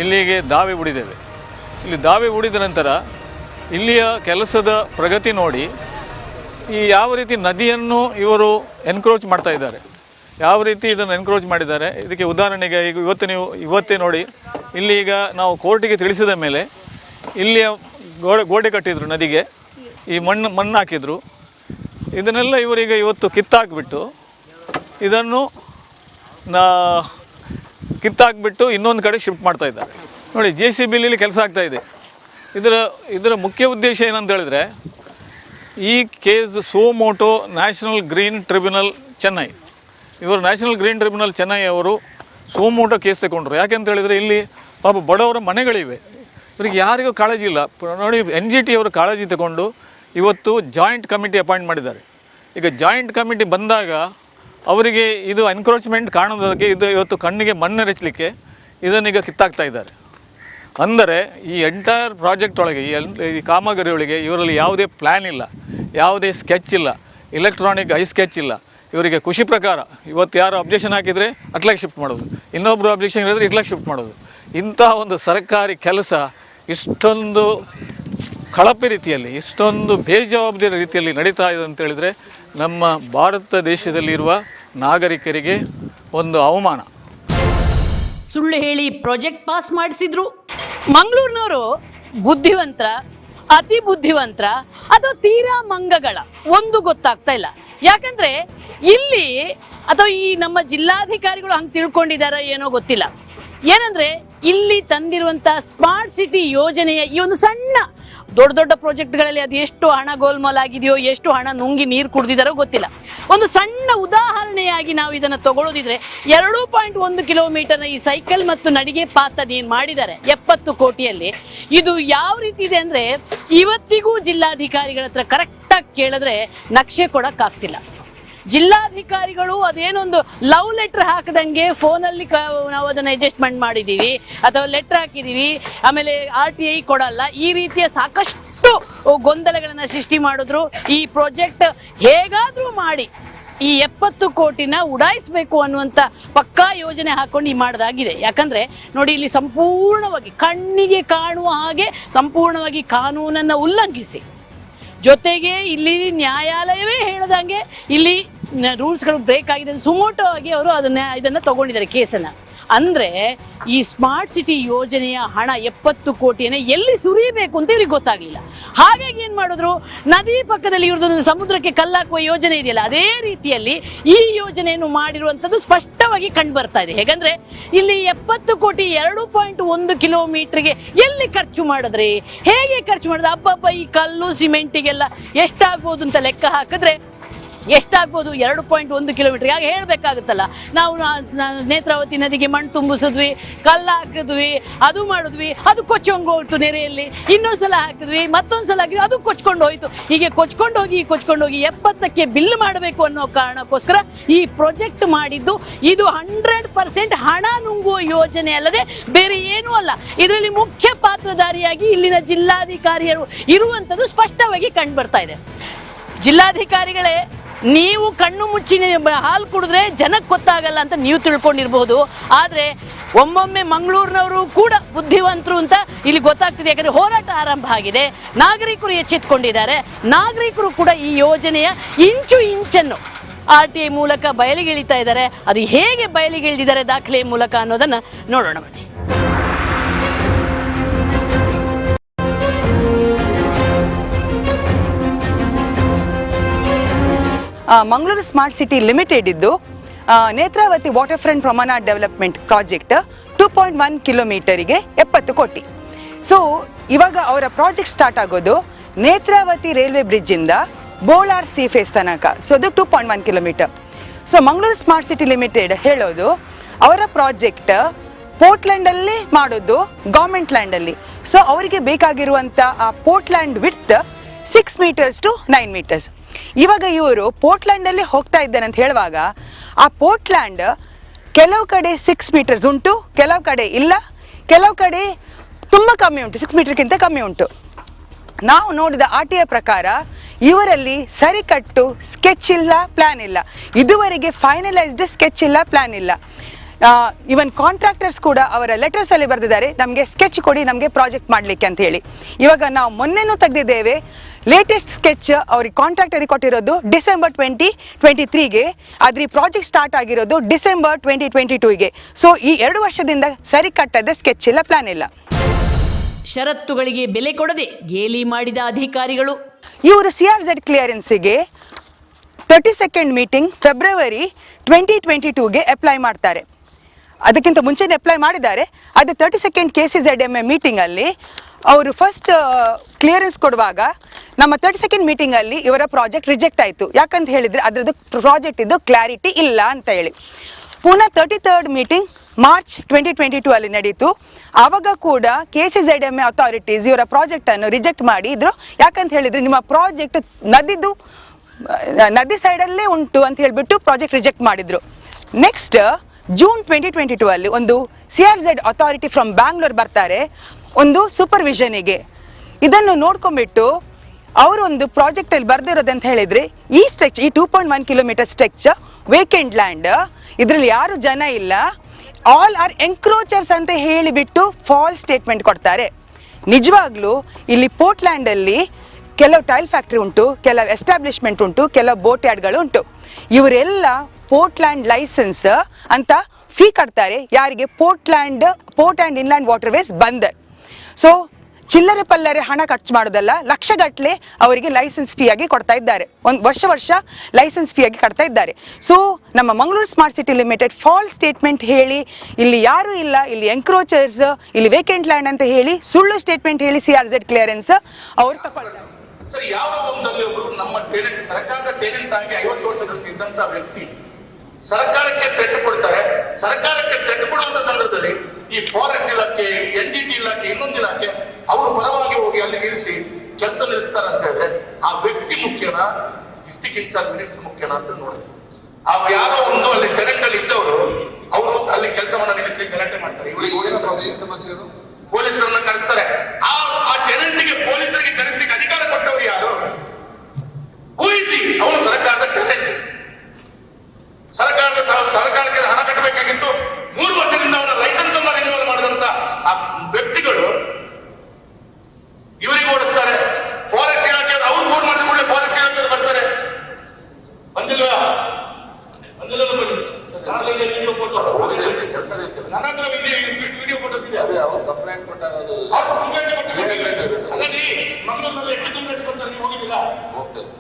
ಇಲ್ಲಿಗೆ ದಾವೆ ಹೂಡಿದ್ದೇವೆ ಇಲ್ಲಿ ದಾವೆ ಹೂಡಿದ ನಂತರ ಇಲ್ಲಿಯ ಕೆಲಸದ ಪ್ರಗತಿ ನೋಡಿ ಈ ಯಾವ ರೀತಿ ನದಿಯನ್ನು ಇವರು ಎನ್ಕ್ರೋಚ್ ಮಾಡ್ತಾ ಇದ್ದಾರೆ. ಯಾವ ರೀತಿ ಇದನ್ನು ಎನ್ಕ್ರೋಚ್ ಮಾಡಿದ್ದಾರೆ. ಇದಕ್ಕೆ ಉದಾಹರಣೆಗೆ ಈಗ ಇವತ್ತು ನೀವು ಇವತ್ತೇ ನೋಡಿ, ಇಲ್ಲಿ ಈಗ ನಾವು ಕೋರ್ಟಿಗೆ ತಿಳಿಸಿದ ಮೇಲೆ ಇಲ್ಲಿಯ ಗೋಡೆ ಗೋಡೆ ಕಟ್ಟಿದ್ರು ನದಿಗೆ, ಈ ಮಣ್ಣು ಮಣ್ಣು ಹಾಕಿದರು. ಇದನ್ನೆಲ್ಲ ಇವರೀಗ ಇವತ್ತು ಕಿತ್ತಾಕ್ಬಿಟ್ಟು ಇದನ್ನು ನಾ ಕಿತ್ತಾಕ್ಬಿಟ್ಟು ಇನ್ನೊಂದು ಕಡೆ ಶಿಫ್ಟ್ ಮಾಡ್ತಾ ಇದ್ದಾರೆ. ನೋಡಿ ಜೆ ಸಿ ಬಿಲಿ ಕೆಲಸ ಆಗ್ತಾ ಇದೆ. ಇದರ ಇದರ ಮುಖ್ಯ ಉದ್ದೇಶ ಏನಂತ ಹೇಳಿದ್ರೆ, ಈ case suo motu national green tribunal Chennai ಇವರು ನ್ಯಾಷನಲ್ ಗ್ರೀನ್ ಟ್ರಿಬ್ಯುನಲ್ ಚೆನ್ನೈ ಅವರು ಸೋಮೋಟೋ ಕೇಸ್ ತಗೊಂಡ್ರು. ಯಾಕೆಂತ ಹೇಳಿದರೆ, ಇಲ್ಲಿ ಪಾಪ ಬಡವರ ಮನೆಗಳಿವೆ. ಇವರಿಗೆ ಯಾರಿಗೂ ಕಾಳಜಿ ಇಲ್ಲ. ನೋಡಿ ಎನ್ ಜಿ ಟಿ ಅವರು ಕಾಳಜಿ ತಗೊಂಡು ಇವತ್ತು ಜಾಯಿಂಟ್ ಕಮಿಟಿ ಅಪಾಯಿಂಟ್ ಮಾಡಿದ್ದಾರೆ. ಈಗ ಜಾಯಿಂಟ್ ಕಮಿಟಿ ಬಂದಾಗ ಅವರಿಗೆ ಇದು ಎನ್ಕ್ರೋಚ್ಮೆಂಟ್ ಕಾಣೋದಕ್ಕೆ ಇದು ಇವತ್ತು ಕಣ್ಣಿಗೆ ಮಣ್ಣು ರಚಲಿಕ್ಕೆ ಇದನ್ನೀಗ ಕಿತ್ತಾಕ್ತಾ ಇದ್ದಾರೆ. ಅಂದರೆ ಈ ಎಂಟೈರ್ ಪ್ರಾಜೆಕ್ಟ್ ಒಳಗೆ, ಈ ಈ ಕಾಮಗಾರಿ ಒಳಗೆ ಇವರಲ್ಲಿ ಯಾವುದೇ ಪ್ಲ್ಯಾನ್ ಇಲ್ಲ, ಯಾವುದೇ ಸ್ಕೆಚ್ ಇಲ್ಲ ಇಲೆಕ್ಟ್ರಾನಿಕ್ ಐ ಸ್ಕೆಚ್ ಇಲ್ಲ. ಇವರಿಗೆ ಖುಷಿ ಪ್ರಕಾರ ಇವತ್ತು ಯಾರು ಅಬ್ಜೆಕ್ಷನ್ ಹಾಕಿದರೆ ಅಟ್ಲಾಗಿ ಶಿಫ್ಟ್ ಮಾಡೋದು ಇನ್ನೊಬ್ಬರು ಅಬ್ಜೆಕ್ಷನ್ ಇರೋದ್ರೆ ಇಟ್ಲಾಗಿ ಶಿಫ್ಟ್ ಮಾಡೋದು ಇಂತಹ ಒಂದು ಸರ್ಕಾರಿ ಕೆಲಸ ಇಷ್ಟೊಂದು ಕಳಪೆ ರೀತಿಯಲ್ಲಿ, ಇಷ್ಟೊಂದು ಬೇಜವಾಬ್ದಾರಿ ರೀತಿಯಲ್ಲಿ ನಡೀತಾ ಇದೆ ಅಂತ ಹೇಳಿದರೆ ನಮ್ಮ ಭಾರತ ದೇಶದಲ್ಲಿರುವ ನಾಗರಿಕರಿಗೆ ಒಂದು ಅವಮಾನ. ಸುಳ್ಳು ಹೇಳಿ ಪ್ರಾಜೆಕ್ಟ್ ಪಾಸ್ ಮಾಡಿಸಿದ್ರು. ಮಂಗಳೂರಿನವರು ಬುದ್ಧಿವಂತರ ಅತಿ ಬುದ್ಧಿವಂತರ ಅಥವಾ ತೀರಾ ಮಂಗಗಳ ಒಂದು ಗೊತ್ತಾಗ್ತಾ ಇಲ್ಲ. ಯಾಕಂದ್ರೆ ಇಲ್ಲಿ ಅಥವಾ ಈ ನಮ್ಮ ಜಿಲ್ಲಾಧಿಕಾರಿಗಳು ಹಂಗೆ ತಿಳ್ಕೊಂಡಿದಾರ ಏನೋ ಗೊತ್ತಿಲ್ಲ. ಏನಂದ್ರೆ ಇಲ್ಲಿ ತಂದಿರುವಂತ ಸ್ಮಾರ್ಟ್ ಸಿಟಿ ಯೋಜನೆಯ ಈ ಒಂದು ಸಣ್ಣ ದೊಡ್ಡ ದೊಡ್ಡ ಪ್ರಾಜೆಕ್ಟ್ಗಳಲ್ಲಿ ಅದು ಎಷ್ಟು ಹಣ ಗೋಲ್ಮಾಲ್ ಆಗಿದೆಯೋ, ಎಷ್ಟು ಹಣ ನುಂಗಿ ನೀರು ಕುಡ್ದಿದಾರೋ ಗೊತ್ತಿಲ್ಲ. ಒಂದು ಸಣ್ಣ ಉದಾಹರಣೆಯಾಗಿ ನಾವು ಇದನ್ನು ತಗೊಳ್ಳೋದಿದ್ರೆ ಎರಡು ಪಾಯಿಂಟ್ ಒಂದು ಕಿಲೋಮೀಟರ್ನ ಈ ಸೈಕಲ್ ಮತ್ತು ನಡಿಗೆ ಪಾತದ ಏನು ಮಾಡಿದ್ದಾರೆ, ಎಪ್ಪತ್ತು ಕೋಟಿಯಲ್ಲಿ. ಇದು ಯಾವ ರೀತಿ ಇದೆ ಅಂದ್ರೆ ಇವತ್ತಿಗೂ ಜಿಲ್ಲಾಧಿಕಾರಿಗಳ ಹತ್ರ ಕರೆಕ್ಟಾಗಿ ಕೇಳಿದ್ರೆ ನಕ್ಷೆ ಕೊಡಕ್ಕಾಗ್ತಿಲ್ಲ. ಜಿಲ್ಲಾಧಿಕಾರಿಗಳು ಅದೇನೊಂದು ಲವ್ ಲೆಟರ್ ಹಾಕದಂಗೆ ಫೋನಲ್ಲಿ ನಾವು ಅದನ್ನು ಅಡ್ಜಸ್ಟ್ಮೆಂಟ್ ಮಾಡಿದ್ದೀವಿ ಅಥವಾ ಲೆಟರ್ ಹಾಕಿದ್ದೀವಿ ಆಮೇಲೆ ಆರ್ ಟಿ ಐ ಕೊಡಲ್ಲ. ಈ ರೀತಿಯ ಸಾಕಷ್ಟು ಗೊಂದಲಗಳನ್ನು ಸೃಷ್ಟಿ ಮಾಡಿದ್ರು. ಈ ಪ್ರಾಜೆಕ್ಟ್ ಹೇಗಾದರೂ ಮಾಡಿ ಈ ಎಪ್ಪತ್ತು ಕೋಟಿನ ಉಡಾಯಿಸಬೇಕು ಅನ್ನುವಂಥ ಪಕ್ಕಾ ಯೋಜನೆ ಹಾಕೊಂಡು ಈ ಮಾಡೋದಾಗಿದೆ. ಯಾಕಂದ್ರೆ ನೋಡಿ ಇಲ್ಲಿ ಸಂಪೂರ್ಣವಾಗಿ ಕಣ್ಣಿಗೆ ಕಾಣುವ ಹಾಗೆ ಸಂಪೂರ್ಣವಾಗಿ ಕಾನೂನನ್ನು ಉಲ್ಲಂಘಿಸಿ. ಜೊತೆಗೆ ಇಲ್ಲಿ ನ್ಯಾಯಾಲಯವೇ ಹೇಳದಂಗೆ ಇಲ್ಲಿ ರೂಲ್ಸ್ಗಳು ಬ್ರೇಕ್ ಆಗಿದೆ ಸುಮೋಟೋ ಆಗಿ ಅವರು ಅದನ್ನ ಇದನ್ನ ತಗೊಂಡಿದ್ದಾರೆ ಕೇಸನ್ನ. ಅಂದ್ರೆ ಈ ಸ್ಮಾರ್ಟ್ ಸಿಟಿ ಯೋಜನೆಯ ಹಣ ಎಪ್ಪತ್ತು ಕೋಟಿಯನ್ನು ಎಲ್ಲಿ ಸುರಿಯಬೇಕು ಅಂತ ಇವ್ರಿಗೆ ಗೊತ್ತಾಗ್ಲಿಲ್ಲ. ಹಾಗಾಗಿ ಏನ್ ಮಾಡಿದ್ರು? ನದಿ ಪಕ್ಕದಲ್ಲಿ ಇವ್ರದೊಂದು ಸಮುದ್ರಕ್ಕೆ ಕಲ್ಲಾಕುವ ಯೋಜನೆ ಇದೆಯಲ್ಲ, ಅದೇ ರೀತಿಯಲ್ಲಿ ಈ ಯೋಜನೆಯನ್ನು ಮಾಡಿರುವಂತದ್ದು ಸ್ಪಷ್ಟವಾಗಿ ಕಂಡು ಬರ್ತಾ ಇದೆ. ಹೇಗಂದ್ರೆ ಇಲ್ಲಿ ಎಪ್ಪತ್ತು ಕೋಟಿ ಎರಡು ಪಾಯಿಂಟ್ ಒಂದು ಕಿಲೋಮೀಟರ್ಗೆ ಎಲ್ಲಿ ಖರ್ಚು ಮಾಡಿದ್ರಿ? ಹೇಗೆ ಖರ್ಚು ಮಾಡಿದ್ರೆ? ಅಬ್ಬಬ್ಬ, ಈ ಕಲ್ಲು, ಸಿಮೆಂಟಿಗೆಲ್ಲ ಎಷ್ಟಾಗ್ಬೋದು ಅಂತ ಲೆಕ್ಕ ಹಾಕಿದ್ರೆ ಎಷ್ಟಾಗ್ಬೋದು? ಎರಡು ಪಾಯಿಂಟ್ ಒಂದು ಕಿಲೋಮೀಟರ್. ಆಗ ಹೇಳಬೇಕಾಗುತ್ತಲ್ಲ? ನಾವು ನೇತ್ರಾವತಿ ನದಿಗೆ ಮಣ್ಣು ತುಂಬಿಸಿದ್ವಿ, ಕಲ್ಲು ಹಾಕಿದ್ವಿ, ಅದು ಮಾಡಿದ್ವಿ, ಅದು ಕೊಚ್ಚೊಂಗ್ ಹೋಯ್ತು ನೆರೆಯಲ್ಲಿ. ಇನ್ನೊಂದ್ಸಲ ಹಾಕಿದ್ವಿ, ಮತ್ತೊಂದ್ಸಲ ಹಾಕಿದ್ವಿ, ಅದು ಕೊಚ್ಕೊಂಡು ಹೋಯ್ತು. ಹೀಗೆ ಕೊಚ್ಕೊಂಡು ಹೋಗಿ ಕೊಚ್ಕೊಂಡು ಹೋಗಿ ಎಪ್ಪತ್ತಕ್ಕೆ ಬಿಲ್ ಮಾಡಬೇಕು ಅನ್ನೋ ಕಾರಣಕ್ಕೋಸ್ಕರ ಈ ಪ್ರಾಜೆಕ್ಟ್ ಮಾಡಿದ್ದು ಇದು ಹಂಡ್ರೆಡ್ ಪರ್ಸೆಂಟ್ ಹಣ ನುಂಗುವ ಯೋಜನೆ ಅಲ್ಲದೆ ಬೇರೆ ಏನೂ ಅಲ್ಲ. ಇದರಲ್ಲಿ ಮುಖ್ಯ ಪಾತ್ರಧಾರಿಯಾಗಿ ಇಲ್ಲಿನ ಜಿಲ್ಲಾಧಿಕಾರಿಯರು ಇರುವಂಥದ್ದು ಸ್ಪಷ್ಟವಾಗಿ ಕಂಡು ಬರ್ತಾ ಇದೆ. ಜಿಲ್ಲಾಧಿಕಾರಿಗಳೇ ನೀವು ಕಣ್ಣು ಮುಚ್ಚಿ ಹಾಲು ಕುಡಿದ್ರೆ ಜನಕ್ಕೆ ಗೊತ್ತಾಗಲ್ಲ ಅಂತ ನೀವು ತಿಳ್ಕೊಂಡಿರ್ಬೋದು. ಆದರೆ ಒಮ್ಮೊಮ್ಮೆ ಮಂಗಳೂರಿನವರು ಕೂಡ ಬುದ್ಧಿವಂತರು ಅಂತ ಇಲ್ಲಿ ಗೊತ್ತಾಗ್ತಿದೆ. ಯಾಕಂದ್ರೆ ಹೋರಾಟ ಆರಂಭ ಆಗಿದೆ. ನಾಗರಿಕರು ಎಚ್ಚೆತ್ಕೊಂಡಿದ್ದಾರೆ. ನಾಗರಿಕರು ಕೂಡ ಈ ಯೋಜನೆಯ ಇಂಚು ಇಂಚನ್ನು ಆರ್ ಟಿ ಐ ಮೂಲಕ ಬಯಲಿಗಿಳಿತಾ ಇದ್ದಾರೆ. ಅದು ಹೇಗೆ ಬಯಲಿಗೆ ಇಳಿದಿದ್ದಾರೆ ದಾಖಲೆ ಮೂಲಕ ಅನ್ನೋದನ್ನ ನೋಡೋಣ ಬನ್ನಿ. ಮಂಗಳೂರು ಸ್ಮಾರ್ಟ್ ಸಿಟಿ ಲಿಮಿಟೆಡ್ ಇದ್ದು ನೇತ್ರಾವತಿ ವಾಟರ್ ಫ್ರಂಟ್ ಪ್ರಮಾಣ development project two point one ಕಿಲೋಮೀಟರಿಗೆ ಎಪ್ಪತ್ತು ಕೋಟಿ. ಸೊ ಇವಾಗ ಅವರ ಪ್ರಾಜೆಕ್ಟ್ ಸ್ಟಾರ್ಟ್ ಆಗೋದು ನೇತ್ರಾವತಿ ರೈಲ್ವೆ ಬ್ರಿಡ್ಜಿಂದ ಬೋಳಾರ್ ಸಿ ಫೇಸ್ ತನಕ. ಸೊ ಅದು two point one kilometre. So Mangaluru smart city limited ಹೇಳೋದು ಅವರ ಪ್ರಾಜೆಕ್ಟ್ ಪೋರ್ಟ್ಲ್ಯಾಂಡಲ್ಲಿ ಮಾಡೋದು ಗೌರ್ಮೆಂಟ್ ಲ್ಯಾಂಡಲ್ಲಿ. ಸೊ ಅವರಿಗೆ ಬೇಕಾಗಿರುವಂಥ ಆ port land with six metres to nine metres ಇವಾಗ ಇವರು ಪೋರ್ಟ್ಲ್ಯಾಂಡಲ್ಲಿ ಹೋಗ್ತಾ ಇದ್ದಾನೆ ಅಂತ ಹೇಳುವಾಗ ಆ ಪೋರ್ಟ್ಲ್ಯಾಂಡ್ ಕೆಲವು ಕಡೆ ಸಿಕ್ಸ್ ಮೀಟರ್ಸ್ ಉಂಟು, ಕೆಲವು ಕಡೆ ಇಲ್ಲ, ಕೆಲವು ಕಡೆ ತುಂಬ ಕಮ್ಮಿ ಉಂಟು ಸಿಕ್ಸ್ ಮೀಟರ್ಗಿಂತ ಕಮ್ಮಿ ಉಂಟು. ನಾವು ನೋಡಿದ ಆಟಿಯ ಪ್ರಕಾರ ಇವರಲ್ಲಿ ಸರಿಕಟ್ಟು ಸ್ಕೆಚ್ ಇಲ್ಲ ಪ್ಲಾನ್ ಇಲ್ಲ. ಇದುವರೆಗೆ ಫೈನಲೈಸ್ಡ್ ಸ್ಕೆಚ್ ಇಲ್ಲ ಪ್ಲಾನ್ ಇಲ್ಲ. ಇವನ್ ಕಾಂಟ್ರಾಕ್ಟರ್ಸ್ ಕೂಡ ಅವರ ಲೆಟರ್ಸ್ ಅಲ್ಲಿ ಬರೆದಿದ್ದಾರೆ. ನಮಗೆ ಸ್ಕೆಚ್ ಕೊಡಿ ನಮಗೆ ಪ್ರಾಜೆಕ್ಟ್ ಮಾಡಲಿಕ್ಕೆ ಅಂತ ಹೇಳಿ. ಇವಾಗ ನಾವು ಮೊನ್ನೆನೂ ತೆಗೆದಿದ್ದೇವೆ. ಲೇಟೆಸ್ಟ್ ಸ್ಕೆಚ್ ಅವ್ರಿಗೆ ಕಾಂಟ್ರಾಕ್ಟರಿಗೆ ಕೊಟ್ಟಿರೋದು ಡಿಸೆಂಬರ್ ಟ್ವೆಂಟಿ ಟ್ವೆಂಟಿ ತ್ರೀಗೆ ಆದ್ರೆ ಪ್ರಾಜೆಕ್ಟ್ ಸ್ಟಾರ್ಟ್ ಆಗಿರೋದು ಡಿಸೆಂಬರ್ ಟ್ವೆಂಟಿ ಟ್ವೆಂಟಿ ಟೂಗೆ ಸೊ ಈ ಎರಡು ವರ್ಷದಿಂದ ಸರಿ ಕಟ್ಟದ ಸ್ಕೆಚ್ ಇಲ್ಲ ಪ್ಲಾನ್ ಇಲ್ಲ. ಷರತ್ತುಗಳಿಗೆ ಬೆಲೆ ಕೊಡದೆ ಗೇಲಿ ಮಾಡಿದ ಅಧಿಕಾರಿಗಳು. ಇವರು C R Z ಕ್ಲಿಯರೆನ್ಸಿಗೆ thirty second meeting February twenty twenty ಟೂಗೆ apply ಮಾಡ್ತಾರೆ. ಅದಕ್ಕಿಂತ ಮುಂಚೆನೇ ಅಪ್ಲೈ ಮಾಡಿದ್ದಾರೆ. ಅದೇ thirty second K C Z M A ಮೀಟಿಂಗಲ್ಲಿ ಅವರು ಫಸ್ಟ್ ಕ್ಲಿಯರೆನ್ಸ್ ಕೊಡುವಾಗ ನಮ್ಮ ತರ್ಟಿ ಸೆಕೆಂಡ್ ಮೀಟಿಂಗಲ್ಲಿ ಇವರ ಪ್ರಾಜೆಕ್ಟ್ ರಿಜೆಕ್ಟ್ ಆಯಿತು. ಯಾಕಂತ ಹೇಳಿದರೆ ಅದರದ್ದು ಪ್ರಾಜೆಕ್ಟ್ ಇದು ಕ್ಲಾರಿಟಿ ಇಲ್ಲ ಅಂತ ಹೇಳಿ. ಪುನಃ thirty third meeting March twenty twenty two ಅಲ್ಲಿ ನಡೀತು. ಆವಾಗ ಕೂಡ K C Z M A authorities ಇವರ ಪ್ರಾಜೆಕ್ಟನ್ನು ರಿಜೆಕ್ಟ್ ಮಾಡಿದ್ರು ಯಾಕಂತ ಹೇಳಿದರೆ ನಿಮ್ಮ ಪ್ರಾಜೆಕ್ಟ್ ನದಿದು ನದಿ ಸೈಡಲ್ಲೇ ಉಂಟು ಅಂತ ಹೇಳಿಬಿಟ್ಟು ಪ್ರಾಜೆಕ್ಟ್ ರಿಜೆಕ್ಟ್ ಮಾಡಿದ್ರು. Next June twenty twenty two ಅಲ್ಲಿ ಒಂದು C R Z authority from Bangalore ಬರ್ತಾರೆ. ಒಂದು ಸೂಪರ್ವಿಷನಿಗೆ ಇದನ್ನು ನೋಡ್ಕೊಂಡ್ಬಿಟ್ಟು ಅವರು ಒಂದು ಪ್ರಾಜೆಕ್ಟ್ ಅಲ್ಲಿ ಬರ್ದಿರೋದಂತ ಹೇಳಿದ್ರೆ, ಈ ಸ್ಟ್ರೆಚ್ ಈ two point one kilometre stretch vacant land ಇದರಲ್ಲಿ ಯಾರು ಜನ ಇಲ್ಲ ಆಲ್ ಆರ್ ಎಂಕ್ರೋಚರ್ಸ್ ಅಂತ ಹೇಳಿಬಿಟ್ಟು ಫಾಲ್ ಸ್ಟೇಟ್ಮೆಂಟ್ ಕೊಡ್ತಾರೆ. ನಿಜವಾಗ್ಲೂ ಇಲ್ಲಿ ಪೋರ್ಟ್ಲ್ಯಾಂಡ್ ಅಲ್ಲಿ ಕೆಲವು ಟೈಲ್ ಫ್ಯಾಕ್ಟ್ರಿ ಉಂಟು, ಕೆಲವು ಎಸ್ಟಾಬ್ಲಿಷ್ಮೆಂಟ್ ಉಂಟು, ಕೆಲವು ಬೋಟ್ ಯಾರ್ಡ್ಗಳು ಉಂಟು. ಇವರೆಲ್ಲ ಪೋರ್ಟ್ಲ್ಯಾಂಡ್ ಲೈಸೆನ್ಸ್ ಅಂತ ಫೀ ಕಟ್ತಾರೆ. ಯಾರಿಗೆ? Portland port and inland waterways Bandar so ಚಿಲ್ಲರೆ ಪಲ್ಲರೆ ಹಣ ಖರ್ಚು ಮಾಡೋದಲ್ಲ ಲಕ್ಷಗಟ್ಟಲೆ ಅವರಿಗೆ ಲೈಸೆನ್ಸ್ ಫೀ ಆಗಿ ಕೊಡ್ತಾ ಇದ್ದಾರೆ. ಒಂದು ವರ್ಷ ವರ್ಷ ಲೈಸೆನ್ಸ್ ಫೀ ಆಗಿ ಕಟ್ತಾ ಇದ್ದಾರೆ. ಸೊ ನಮ್ಮ Mangaluru smart city limited false statement ಹೇಳಿ, ಇಲ್ಲಿ ಯಾರೂ ಇಲ್ಲ, ಇಲ್ಲಿ ಎಂಕ್ರೋಚರ್ಸ್ ಇಲ್ಲಿ ವೇಕೆಂಟ್ ಲ್ಯಾಂಡ್ ಅಂತ ಹೇಳಿ ಸುಳ್ಳು ಸ್ಟೇಟ್ಮೆಂಟ್ ಹೇಳಿ ಸಿ ಆರ್ ಜೆಡ್ ಕ್ಲಿಯರೆನ್ಸ್ ಅವ್ರು ತಗೊಳ್ತಾರೆ. ಸರ್, ಯಾವ ನಮ್ಮ ಟೇಲೆಂಟ್ ಸರ್ಕಾರದ ಟೇಲೆಂಟ್ ಆಗಿ ಐವತ್ತು ವ್ಯಕ್ತಿ ಸರ್ಕಾರಕ್ಕೆ ತೆಟ್ಟು ಕೊಡ್ತಾರೆ. ಸರ್ಕಾರಕ್ಕೆ ತೆಟ್ಟು ಕೊಡುವಂತ ಸಂದರ್ಭದಲ್ಲಿ ಈ ಫಾರೆಸ್ಟ್ ಇಲಾಖೆ ಎನ್ ಡಿ ಟಿ ಇಲಾಖೆ ಇನ್ನೊಂದು ಇಲಾಖೆ ಅವರು ಬಲವಾಗಿ ಹೋಗಿ ಅಲ್ಲಿ ಇರಿಸಿ ಕೆಲಸ ನಿಲ್ಲಿಸ್ತಾರೆ ಅಂತ ಹೇಳಿದ್ರೆ ಆ ವ್ಯಕ್ತಿ ಮುಖ್ಯನ ಡಿಸ್ಟಿಕ್ ಇನ್ಚಾರ್ಜ್ ಮಿನಿಸ್ಟರ್ ಮುಖ್ಯನ ಅಂತ ನೋಡಿ. ಆ ಯಾರೋ ಒಂದು ಅಲ್ಲಿ ಕನೆಕ್ಟ್ ಅಲ್ಲಿ ಇದ್ದವರು ಅವರು ಅಲ್ಲಿ ಕೆಲಸವನ್ನ ನಿಲ್ಲಿಸಿ ಗಲಾಟೆ ಮಾಡ್ತಾರೆ. ಇವರಿಗೆ ಸಮಸ್ಯೆ ಪೊಲೀಸರನ್ನ ಕರೆಸ್ತಾರೆ. ಆ ಆ ಟೆನೆಂಟ್ಗೆ ಪೊಲೀಸರಿಗೆ ಕರೆಸ್ಲಿಕ್ಕೆ ಅಧಿಕಾರ ಕೊಟ್ಟವರು ಯಾರು? ಊಹಿಸಿ ಅವನು ಸರ್ಕಾರದ ಟೆನೆಂಟ್ ಸರ್ಕಾರದ ಸರ್ಕಾರಕ್ಕೆ ಹಣ ಕಟ್ಟಬೇಕಾಗಿತ್ತು ಮೂರು ವರ್ಷದಿಂದ ಅವನ ಲೈಸೆನ್ಸ್ ಅನ್ನ ರಿನ್ಯೂವಲ್ ಮಾಡಿದಂತ ಆ ವ್ಯಕ್ತಿಗಳು ಇವರಿಗೆ ಓಡಿಸ್ತಾರೆ ಫಾರೆಸ್ಟ್ ಇಲಾಖೆ ಅವ್ರು ಫೋನ್ ಮಾಡಿದ ಕೂಡಲೇ ಫಾರೆಸ್ಟ್ ಇಲಾಖೆ ಬರ್ತಾರೆ ಬಂದಿಲ್ವಾ ಬಂದಿಲ್ಲ ಬನ್ನಿ ನನ್ನ ಹತ್ರ ವಿಡಿಯೋ ಫೋಟೋ ನನ್ನ ಹತ್ರ ವಿಡಿಯೋ ಫೋಟೋಸ್ ಇದೆ ಕಂಪ್ಲೇಂಟ್ ಕೊಟ್ಟಾಗ ಅದು ಅವ್ರು ಕಂಪ್ಲೇಂಟ್ ಕೊಟ್ಟಿದ್ದಾರೆ. ಅಲ್ಲಲ್ಲಿ ಮಂಗಳೂರಿನಲ್ಲಿ ಎಷ್ಟು ಕಂಪ್ಲೇಂಟ್ ಕೊಡ್ತಾರೆ ನೀವು ಹೋಗಿದ್ದೀರಾ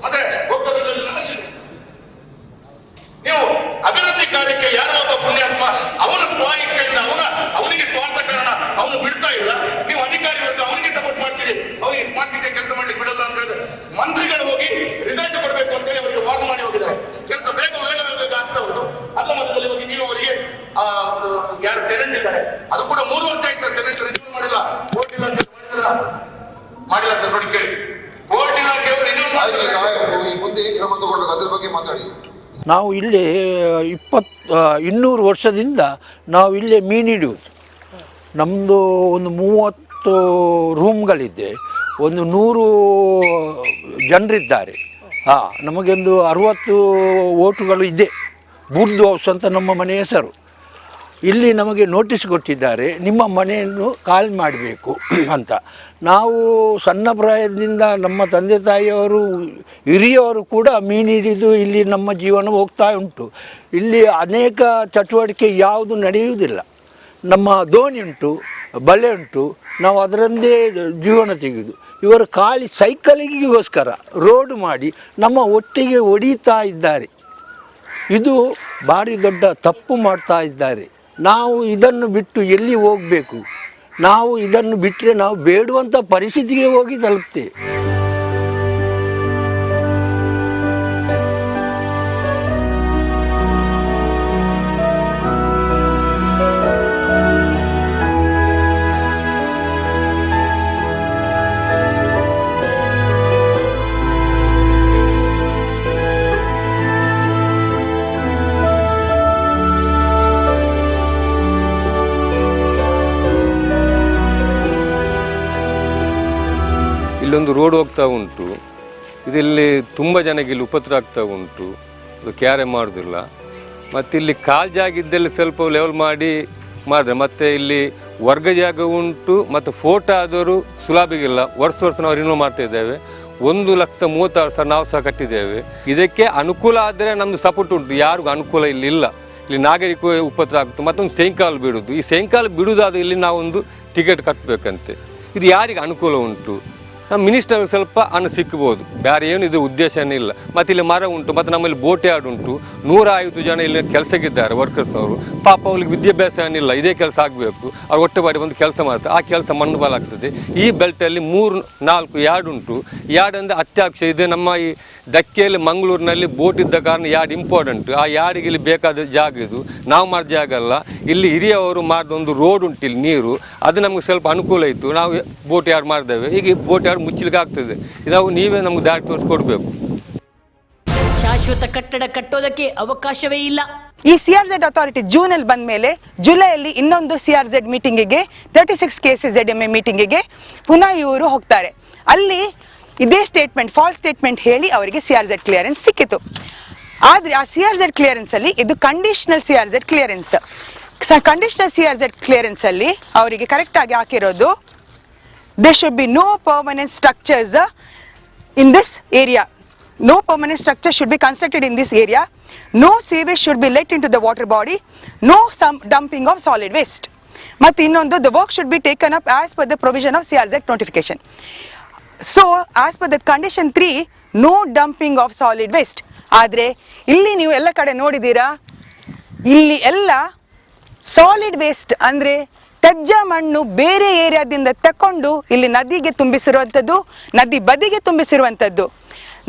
ಮತ್ತೆ ಹೋಗ್ತಾರೆ ನೀವು ಅಭಿವೃದ್ಧಿ ಕಾರ್ಯಕ್ಕೆ ಯಾರೋ ಒಬ್ಬ ಪುಣ್ಯಾತ್ಮ ಅವನ ಸ್ವಾಯಿಕೆಯಿಂದ ಅವನ ಅವನಿಗೆ ಸ್ವಾರ್ಥ ಕಾರಣ ಅವನು ಬಿಡ್ತಾ ಇಲ್ಲ ನೀವು ಅಧಿಕಾರಿ ವರ್ಗ ಅವನಿಗೆ ಸಪೋರ್ಟ್ ಮಾಡ್ತೀರಿ ಅವನಿಗೆ ಸ್ಮಾರ್ಟ್ ಸಿಟಿ ಕೆಲಸ ಮಾಡ್ಲಿಕ್ಕೆ ಬಿಡಲ್ಲ ಅಂತ ಹೇಳಿದ್ರೆ ಮಂತ್ರಿಗಳು ಹೋಗಿ ರಿಸಲ್ಟ್ ಕೊಡಬೇಕು ಅಂತ ಹೇಳಿ ಅವರಿಗೆ ವಾರ್ನ್ ಮಾಡಿ ಹೋಗಿದ್ದಾರೆ ಕೆಲಸ ಬೇಗ ಬೇಗ ಬೇಗ ಆಗ್ತಾ ಉಂಟು ಅದ್ರ ಮಧ್ಯದಲ್ಲಿ ಹೋಗಿ ನೀವು ಅವರಿಗೆ ಆ, ಯಾರು ಟೆನೆಂಟ್ ಇದ್ದಾರೆ ಅದು ಕೂಡ ಮೂರು ವರ್ಷ ಆಯ್ತು ಟೆನೆಂಟ್ ರಿನ್ಯೂ ಮಾಡಿಲ್ಲ ಕೋರ್ಟ್ ಇಲಾಖೆ ಮಾಡಿದ್ರ ಮಾಡಿಲ್ಲ ಸರ್ ನೋಡಿ ಕೇಳಿ ಕೋರ್ಟ್ ಇಲಾಖೆಯವರು ರಿನ್ಯೂ ಆಯ್ತು, ಈಗ ಮಾಡಿಲ್ಲ ಆಯ್ತು. ಈ ಮುಂದೆ ಏನ್ ಕ್ರಮ ತಗೊಳ್ಬೇಕು ಅದ್ರ ಬಗ್ಗೆ ಮಾತಾಡಿ. ನಾವು ಇಲ್ಲಿ ಇಪ್ಪತ್ತು ಇನ್ನೂರು ವರ್ಷದಿಂದ ನಾವು ಇಲ್ಲೇ ಮೀನು ಹಿಡಿಯುವುದು. ನಮ್ಮದು ಒಂದು ಮೂವತ್ತು ರೂಮ್ಗಳಿದೆ. ಒಂದು ನೂರು ಜನರಿದ್ದಾರೆ. ಹಾಂ, ನಮಗೊಂದು ಅರುವತ್ತು ಓಟುಗಳು ಇದೆ. ಬುರ್ದು ಹೌಸ್ ಅಂತ ನಮ್ಮ ಮನೆ ಹೆಸರು. ಇಲ್ಲಿ ನಮಗೆ ನೋಟಿಸ್ ಕೊಟ್ಟಿದ್ದಾರೆ, ನಿಮ್ಮ ಮನೆಯನ್ನು ಖಾಲಿ ಮಾಡಬೇಕು ಅಂತ. ನಾವು ಸಣ್ಣ ಪ್ರಾಯದಿಂದ ನಮ್ಮ ತಂದೆ ತಾಯಿಯವರು, ಹಿರಿಯವರು ಕೂಡ ಮೀನು ಹಿಡಿದು ಇಲ್ಲಿ ನಮ್ಮ ಜೀವನ ಹೋಗ್ತಾ ಉಂಟು. ಇಲ್ಲಿ ಅನೇಕ ಚಟುವಟಿಕೆ ಯಾವುದು ನಡೆಯುವುದಿಲ್ಲ. ನಮ್ಮ ದೋಣಿ ಉಂಟು, ಬಲೆ ಉಂಟು, ನಾವು ಅದರಂದೇ ಜೀವನ ತೆಗೆದು ಇವರು ಖಾಲಿ ಸೈಕಲಿಗೋಸ್ಕರ ರೋಡ್ ಮಾಡಿ ನಮ್ಮ ಒಟ್ಟಿಗೆ ಹೊಡೀತಾ ಇದ್ದಾರೆ. ಇದು ಭಾರಿ ದೊಡ್ಡ ತಪ್ಪು ಮಾಡ್ತಾ ಇದ್ದಾರೆ. ನಾವು ಇದನ್ನು ಬಿಟ್ಟು ಎಲ್ಲಿ ಹೋಗಬೇಕು? ನಾವು ಇದನ್ನು ಬಿಟ್ಟರೆ ನಾವು ಬೇಡುವಂಥ ಪರಿಸ್ಥಿತಿಗೆ ಹೋಗಿ ತಲುಪ್ತೇವೆ. ಇಲ್ಲೊಂದು ರೋಡ್ ಹೋಗ್ತಾ ಉಂಟು. ಇದಿಲ್ಲಿ ತುಂಬ ಜನಕ್ಕೆ ಇಲ್ಲಿ ಉಪದ್ರ ಆಗ್ತಾ ಉಂಟು. ಅದು ಕ್ಯಾರೆ ಮಾಡೋದಿಲ್ಲ. ಮತ್ತು ಇಲ್ಲಿ ಕಾಲ್ ಜಾಗ ಇದ್ದಲ್ಲಿ ಸ್ವಲ್ಪ ಲೆವೆಲ್ ಮಾಡಿ ಮಾಡಿದ್ರೆ ಮತ್ತು ಇಲ್ಲಿ ವರ್ಗ ಜಾಗ ಉಂಟು, ಮತ್ತು ಫೋಟೋ ಆದವರು ಸುಲಭಿಗಿಲ್ಲ ವರ್ಷ ವರ್ಷ ನಾವು ರಿನ್ಯೂ ಮಾಡ್ತಾ ಇದ್ದೇವೆ. ಒಂದು ಲಕ್ಷ ಮೂವತ್ತಾರು ಸಾವಿರ ನಾವು ಸಹ ಕಟ್ಟಿದ್ದೇವೆ. ಇದಕ್ಕೆ ಅನುಕೂಲ ಆದರೆ ನಮ್ಮದು ಸಪೋರ್ಟ್ ಉಂಟು. ಯಾರಿಗೂ ಅನುಕೂಲ ಇಲ್ಲಿ ಇಲ್ಲ. ಇಲ್ಲಿ ನಾಗರಿಕ ಉಪದ್ರ ಆಗ್ತದೆ. ಮತ್ತೊಂದು ಸಾಯಂಕಾಲ ಬಿಡುದು. ಈ ಸಾಯಂಕಾಲ ಬಿಡುವುದಾದ್ರೆ ಇಲ್ಲಿ ನಾವೊಂದು ಟಿಕೆಟ್ ಕಟ್ಟಬೇಕಂತೆ ಇದು ಯಾರಿಗೆ ಅನುಕೂಲ ಉಂಟು? ಮಿನಿಸ್ಟರ್ ಸ್ವಲ್ಪ ಹಣ ಸಿಕ್ಕಬಹುದು ಬೇರೆ ಏನು ಇದು ಉದ್ದೇಶ ಇಲ್ಲ. ಮತ್ತೆ ಇಲ್ಲಿ ಮರ ಉಂಟು, ಮತ್ತು ನಮ್ಮಲ್ಲಿ ಬೋಟ್ ಯಾರ್ಡ್ ಉಂಟು. ನೂರ ಐವತ್ತು ಜನ ಇಲ್ಲಿ ಕೆಲಸಕ್ಕಿದ್ದಾರೆ ವರ್ಕರ್ಸ್ ಅವರು. ಪಾಪ ಅವ್ರಿಗೆ ವಿದ್ಯಾಭ್ಯಾಸ ಏನಿಲ್ಲ, ಇದೇ ಕೆಲಸ ಆಗಬೇಕು. ಅವ್ರು ಒಟ್ಟೆ ಮಾಡಿ ಒಂದು ಕೆಲಸ ಮಾಡ್ತಾರೆ ಆ ಕೆಲಸ ಮಣ್ಣು ಬಾಲ್ ಆಗ್ತದೆ ಈ ಬೆಲ್ಟಲ್ಲಿ ಮೂರು, ನಾಲ್ಕು ಯಾರ್ಡ್ ಉಂಟು. ಯಾರ್ಡ್ ಅಂದರೆ ಅತ್ಯಾಕ್ಷ ಇದೆ ನಮ್ಮ ಈ ದಕ್ಕೆಯಲ್ಲಿ ಮಂಗಳೂರಿನಲ್ಲಿ ಬೋಟ್ ಇದ್ದ ಕಾರಣ ಯಾರ್ಡ್ ಇಂಪಾರ್ಟೆಂಟ್ ಆ ಯಾರ್ಡಿಗೆ ಇಲ್ಲಿ ಬೇಕಾದ ಜಾಗ ಇದು. ನಾವು ಮಾಡಿದ ಜಾಗ ಅಲ್ಲ. ಇಲ್ಲಿ ಹಿರಿಯವರು ಮಾಡಿದ ಒಂದು ರೋಡ್ ಉಂಟು ಇಲ್ಲಿ ನೀರು. ಅದು ನಮಗೆ ಸ್ವಲ್ಪ ಅನುಕೂಲ ಇತ್ತು. ನಾವು ಬೋಟ್ ಯಾರ್ಡ್ ಮಾಡಿದ್ದೇವೆ ಈಗ ಬೋಟ್ ಯಾರ್ಡ್ ಮುಚ್ಚಲಿಕ್ಕೆ ಆಗ್ತದೆ ಇದಾವ ನೀವೇ ನಮ್ಗೆ ದಾರಿ ತೋರಿಸ್ಕೊಡ್ಬೇಕು. ಶಾಶ್ವತ ಕಟ್ಟಡ ಕಟ್ಟೋದಕ್ಕೆ ಅವಕಾಶವೇ ಇಲ್ಲ. ಈ ಸಿಆರ್ ಝೆಡ್ ಅಥಾರಿಟಿ ಜೂನ್ ಅಲ್ಲಿ ಬಂದ ಮೇಲೆ ಜುಲೈಯಲ್ಲಿ ಇನ್ನೊಂದು CR Z ಮೀಟಿಂಗಿಗೆ thirty six K C Z M A ಮೀಟಿಂಗಿಗೆ ಪುನಃ ಇವರು ಹೋಗ್ತಾರೆ. ಅಲ್ಲಿ ಇದೇ ಸ್ಟೇಟ್ಮೆಂಟ್ ಫಾಲ್ಸ್ ಸ್ಟೇಟ್ಮೆಂಟ್ ಹೇಳಿ ಅವರಿಗೆ ಸಿಆರ್ ಝೆಡ್ ಕ್ಲಿಯರೆನ್ಸ್ ಸಿಕ್ಕಿತು. ಆದರೆ ಆ ಸಿಆರ್ ಝೆಡ್ ಕ್ಲಿಯರೆನ್ಸ್ ಅಲ್ಲಿ ಇದು conditional CR Z clearance conditional CR Z clearance ಅಲ್ಲಿ ಅವರಿಗೆ ಕರೆಕ್ಟ್ ಆಗಿ ಹಾಕಿರೋದು they should be no permanent structures in this area No permanent structure should be constructed in this area. No sewage should be let into the water body. No some dumping of solid waste. Should be taken up as per the provision of C R Z notification so as per the condition three no dumping of solid waste ಆದರೆ ಇಲ್ಲಿ ನೀವು ಎಲ್ಲ ಕಡೆ ನೋಡಿದ್ದೀರಾ ಇಲ್ಲಿ ಎಲ್ಲ ಸಾಲಿಡ್ ವೇಸ್ಟ್ ಅಂದರೆ ತ್ಯಾಜ್ಯ ಮಣ್ಣು ಬೇರೆ ಏರಿಯಾದಿಂದ ತಕೊಂಡು ಇಲ್ಲಿ ನದಿಗೆ ತುಂಬಿಸಿರುವಂಥದ್ದು, ನದಿ ಬದಿಗೆ ತುಂಬಿಸಿರುವಂಥದ್ದು.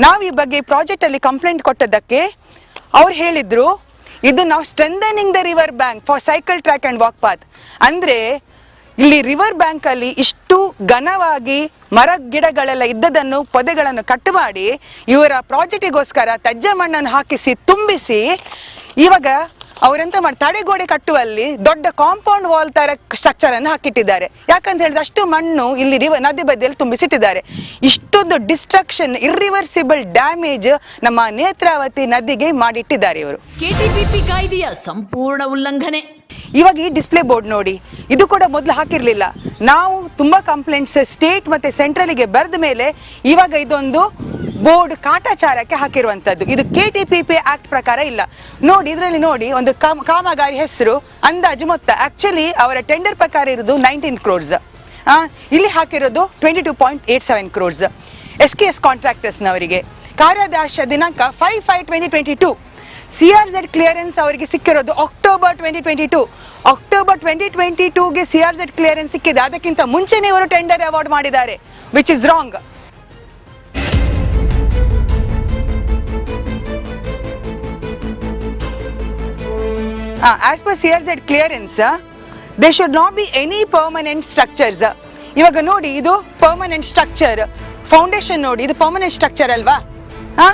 ನಾವು ಈ ಬಗ್ಗೆ ಪ್ರಾಜೆಕ್ಟ್ ಅಲ್ಲಿ ಕಂಪ್ಲೇಂಟ್ ಕೊಟ್ಟದ್ದಕ್ಕೆ ಅವ್ರು ಹೇಳಿದ್ರು, ಇದು ನಾವು strengthening the river bank for cycle track and walk path ಅಂದರೆ ಇಲ್ಲಿ ರಿವರ್ ಬ್ಯಾಂಕ್ ಅಲ್ಲಿ ಇಷ್ಟು ಘನವಾಗಿ ಮರ ಗಿಡಗಳೆಲ್ಲ ಇದ್ದದನ್ನು ಪೊದೆಗಳನ್ನು ಕಟ್ ಮಾಡಿ ಇವರ ಪ್ರಾಜೆಕ್ಟಿಗೋಸ್ಕರ ತಜ್ಜ ಮಣ್ಣನ್ನು ಹಾಕಿಸಿ ತುಂಬಿಸಿ, ಇವಾಗ ಅವರೆಂತ ಮಾಡಿ ತಡೆಗೋಡೆ ಕಟ್ಟುವಲ್ಲಿ ದೊಡ್ಡ ಕಾಂಪೌಂಡ್ ವಾಲ್ ತರ ಸ್ಟ್ರಕ್ಚರ್ ಅನ್ನು ಹಾಕಿಟ್ಟಿದ್ದಾರೆ. ಯಾಕಂತ ಹೇಳಿದ್ರೆ ಅಷ್ಟು ಮಣ್ಣು ಇಲ್ಲಿ ರಿವ ನದಿ ಬದಿಯಲ್ಲಿ ತುಂಬಿಸಿಟ್ಟಿದ್ದಾರೆ. ಇಷ್ಟೊಂದು ಡಿಸ್ಟ್ರಕ್ಷನ್ ಇರ್ರಿವರ್ಸಿಬಲ್ ಡ್ಯಾಮೇಜ್ ನಮ್ಮ ನೇತ್ರಾವತಿ ನದಿಗೆ ಮಾಡಿಟ್ಟಿದ್ದಾರೆ ಇವರು. ಕೆಟಿಪಿಪಿ ಕಾಯ್ದೆಯ ಸಂಪೂರ್ಣ ಉಲ್ಲಂಘನೆ. ಇವಾಗ ಈ ಡಿಸ್ಪ್ಲೇ ಬೋರ್ಡ್ ನೋಡಿ, ಇದು ಕೂಡ ಮೊದಲು ಹಾಕಿರ್ಲಿಲ್ಲ. ನಾವು ತುಂಬಾ ಕಂಪ್ಲೇಂಟ್ಸ್ ಸ್ಟೇಟ್ ಮತ್ತೆ ಸೆಂಟ್ರಲಿಗೆ ಬರೆದ ಮೇಲೆ ಇವಾಗ ಇದೊಂದು ಬೋರ್ಡ್ ಕಾಟಾಚಾರಕ್ಕೆ ಹಾಕಿರುವಂತದ್ದು. ಇದು K T P P act ಪ್ರಕಾರ ಇಲ್ಲ. ನೋಡಿ, ಇದರಲ್ಲಿ ನೋಡಿ, ಒಂದು ಕಾಮ, ಕಾಮಗಾರಿ ಹೆಸರು, ಅಂದಾಜು ಮೊತ್ತ. ಆಕ್ಚುಲಿ ಅವರ ಟೆಂಡರ್ ಪ್ರಕಾರ ಇರೋದು ನೈನ್ಟೀನ್ ಕ್ರೋರ್ಸ್ ಇಲ್ಲಿ ಹಾಕಿರೋದು twenty two point eight seven crores S K S ಕಾಂಟ್ರಾಕ್ಟರ್ಸ್ನವರಿಗೆ ಕಾರ್ಯಾದಾಶ ದಿನಾಂಕ five five twenty twenty two C R Z clearance ಅವರಿಗೆ ಸಿಕ್ಕಿರೋದು October twenty twenty two October twenty twenty ಟೂಗೆ C R Z clearance ಸಿಕ್ಕಿದೆ. ಅದಕ್ಕಿಂತ ಮುಂಚೆನೇ ಇವರು ಟೆಂಡರ್ ಅವಾರ್ಡ್ ಮಾಡಿದ್ದಾರೆ. Which is wrong as per C R Z clearance they should not be any permanent structures ಇವಾಗ ನೋಡಿ, ಇದು ಪರ್ಮನೆಂಟ್ ಸ್ಟ್ರಕ್ಚರ್ ಫೌಂಡೇಶನ್ ನೋಡಿ, ಇದು ಪರ್ಮನೆಂಟ್ ಸ್ಟ್ರಕ್ಚರ್ ಅಲ್ವಾ? ಹಾ?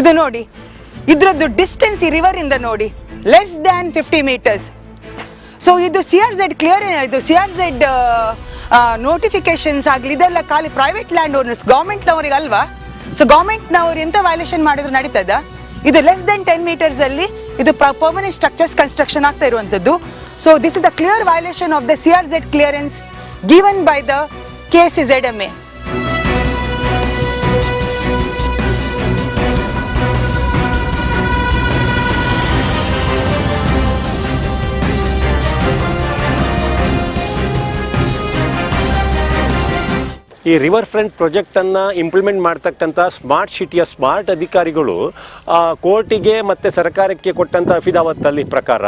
ಇದು ನೋಡಿ. ಇದ್ರದ್ದು ಡಿಸ್ಟೆನ್ಸ್ ಈ ರಿವರ್ ಇಂದ ನೋಡಿ less than fifty metres so ಇದು ಸಿ ಆರ್ ಝೆಡ್ ಕ್ಲಿಯರ್ ಇದು ಸಿ ಆರ್ ಝೆಡ್ ನೋಟಿಫಿಕೇಶನ್ಸ್ ಆಗಲಿ, ಇದೆಲ್ಲ ಖಾಲಿ ಪ್ರೈವೇಟ್ ಲ್ಯಾಂಡ್ ಓನರ್ಸ್ ಗೌರ್ಮೆಂಟ್ನವ್ರಿಗೆ ಅಲ್ವಾ? ಸೊ ಗೌರ್ಮೆಂಟ್ನವ್ರು ಎಂತ ವೈಲೇಷನ್ ಮಾಡಿದ್ರು ನಡೀತದ ಇದು? ಲೆಸ್ ದೆನ್ ಟೆನ್ ಮೀಟರ್ಸಲ್ಲಿ ಇದು ಪರ್ಮನೆಂಟ್ ಸ್ಟ್ರಕ್ಚರ್ಸ್ ಕನ್ಸ್ಟ್ರಕ್ಷನ್ ಆಗ್ತಾ ಇರುವಂತದ್ದು so this is the clear violation of the C R Z clearance given by the K C Z M A ಈ ರಿವರ್ ಫ್ರಂಟ್ ಪ್ರಾಜೆಕ್ಟನ್ನು ಇಂಪ್ಲಿಮೆಂಟ್ ಮಾಡ್ತಕ್ಕಂಥ ಸ್ಮಾರ್ಟ್ ಸಿಟಿಯ ಸ್ಮಾರ್ಟ್ ಅಧಿಕಾರಿಗಳು ಕೋರ್ಟಿಗೆ ಮತ್ತು ಸರ್ಕಾರಕ್ಕೆ ಕೊಟ್ಟಂಥ ಅಫಿದಾವತ್ತಲ್ಲಿ ಪ್ರಕಾರ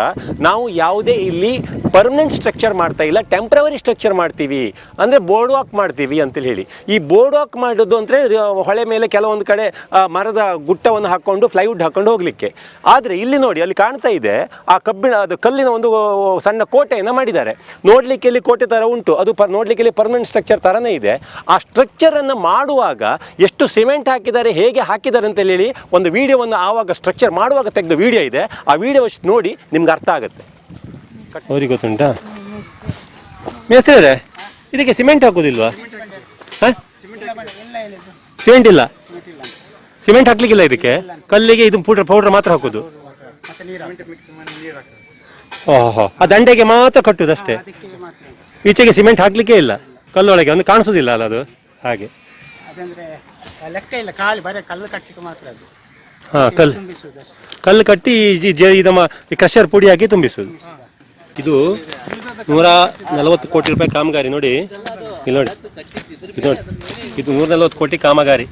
ನಾವು ಯಾವುದೇ ಇಲ್ಲಿ ಪರ್ಮನೆಂಟ್ ಸ್ಟ್ರಕ್ಚರ್ ಮಾಡ್ತಾ ಇಲ್ಲ ಟೆಂಪ್ರವರಿ ಸ್ಟ್ರಕ್ಚರ್ ಮಾಡ್ತೀವಿ. ಅಂದರೆ ಬೋರ್ಡ್ ವಾಕ್ ಮಾಡ್ತೀವಿ ಅಂತೇಳಿ ಹೇಳಿ. ಈ ಬೋರ್ಡ್ ವಾಕ್ ಮಾಡೋದು ಅಂದರೆ ಹೊಳೆ ಮೇಲೆ ಕೆಲವೊಂದು ಕಡೆ ಮರದ ಗುಟ್ಟವನ್ನು ಹಾಕ್ಕೊಂಡು ಫ್ಲೈವುಡ್ ಹಾಕ್ಕೊಂಡು ಹೋಗಲಿಕ್ಕೆ. ಆದರೆ ಇಲ್ಲಿ ನೋಡಿ, ಅಲ್ಲಿ ಕಾಣ್ತಾ ಇದೆ, ಆ ಕಬ್ಬಿಣ, ಅದು ಕಲ್ಲಿನ ಒಂದು ಸಣ್ಣ ಕೋಟೆಯನ್ನು ಮಾಡಿದ್ದಾರೆ. ನೋಡಲಿಕ್ಕೆ ಇಲ್ಲಿ ಕೋಟೆ ಥರ ಉಂಟು. ಅದು ಪ, ನೋಡಲಿಕ್ಕೆ ಇಲ್ಲಿ ಪರ್ಮನೆಂಟ್ ಸ್ಟ್ರಕ್ಚರ್ ಥರನೇ ಇದೆ. ಆ ಸ್ಟ್ರಕ್ಚರನ್ನು ಮಾಡುವಾಗ ಎಷ್ಟು ಸಿಮೆಂಟ್ ಹಾಕಿದ್ದಾರೆ ಹೇಗೆ ಹಾಕಿದ್ದಾರೆ ಅಂತ ಹೇಳಿ ಒಂದು ವಿಡಿಯೋವನ್ನು ಆವಾಗ ಸ್ಟ್ರಕ್ಚರ್ ಮಾಡುವಾಗ ತೆಗೆದ ವಿಡಿಯೋ ಇದೆ. ಆ ವಿಡಿಯೋ ನೋಡಿ ನಿಮ್ಗೆ ಅರ್ಥ ಆಗುತ್ತೆ. ಅವ್ರಿಗೆ ಗೊತ್ತುಂಟಾ? ಮೇಸ್ತ್ರಿ ಇದಕ್ಕೆ ಸಿಮೆಂಟ್ ಹಾಕೋದಿಲ್ವಾ? ಸಿಮೆಂಟ್ ಇಲ್ಲ. ಸಿಮೆಂಟ್ ಹಾಕ್ಲಿಕ್ಕಿಲ್ಲ ಇದಕ್ಕೆ? ಕಲ್ಲಿಗೆ ಇದು ಪೌಡರ್ ಪೌಡರ್ ಮಾತ್ರ ಹಾಕೋದು. ಓಹೋ ಆ ದಂಡೆಗೆ ಮಾತ್ರ ಕಟ್ಟುದು ಅಷ್ಟೇ ಈಚೆಗೆ ಸಿಮೆಂಟ್ ಹಾಕ್ಲಿಕ್ಕೆ ಇಲ್ಲ. ಕಲ್ಲೊಳಗೆ ಒಂದು ಕಾಣಿಸೋದಿಲ್ಲ ಅಲ್ಲ ಅದು? ಹಾಗೆ. ಅದಂದ್ರೆ ಲೆಕ್ಕ ಇಲ್ಲ ಖಾಲಿ ಬರೀ ಕಲ್ಲು ಕಟ್ಟಿಕ್ಕೆ ಮಾತ್ರ ಅದು. ಹಾ ಕಲ್ಲು. ಕಲ್ಲು ಕಟ್ಟಿ ಈ ಜ ಈ ನಮ್ಮ ಈ ಕ್ರಷರ್ ಪುಡಿ ಹಾಕಿ ತುಂಬಿಸುದು ಇದು ನೂರ ನಲವತ್ತು ಕೋಟಿ ರೂಪಾಯಿ ಕಾಮಗಾರಿ ನೋಡಿ. ಇಲ್ಲಿ ನೋಡಿ. ಇದು ನೋಡಿ. ಇದು ನೂರ ನಲವತ್ತು ಕೋಟಿ ಕಾಮಗಾರಿ.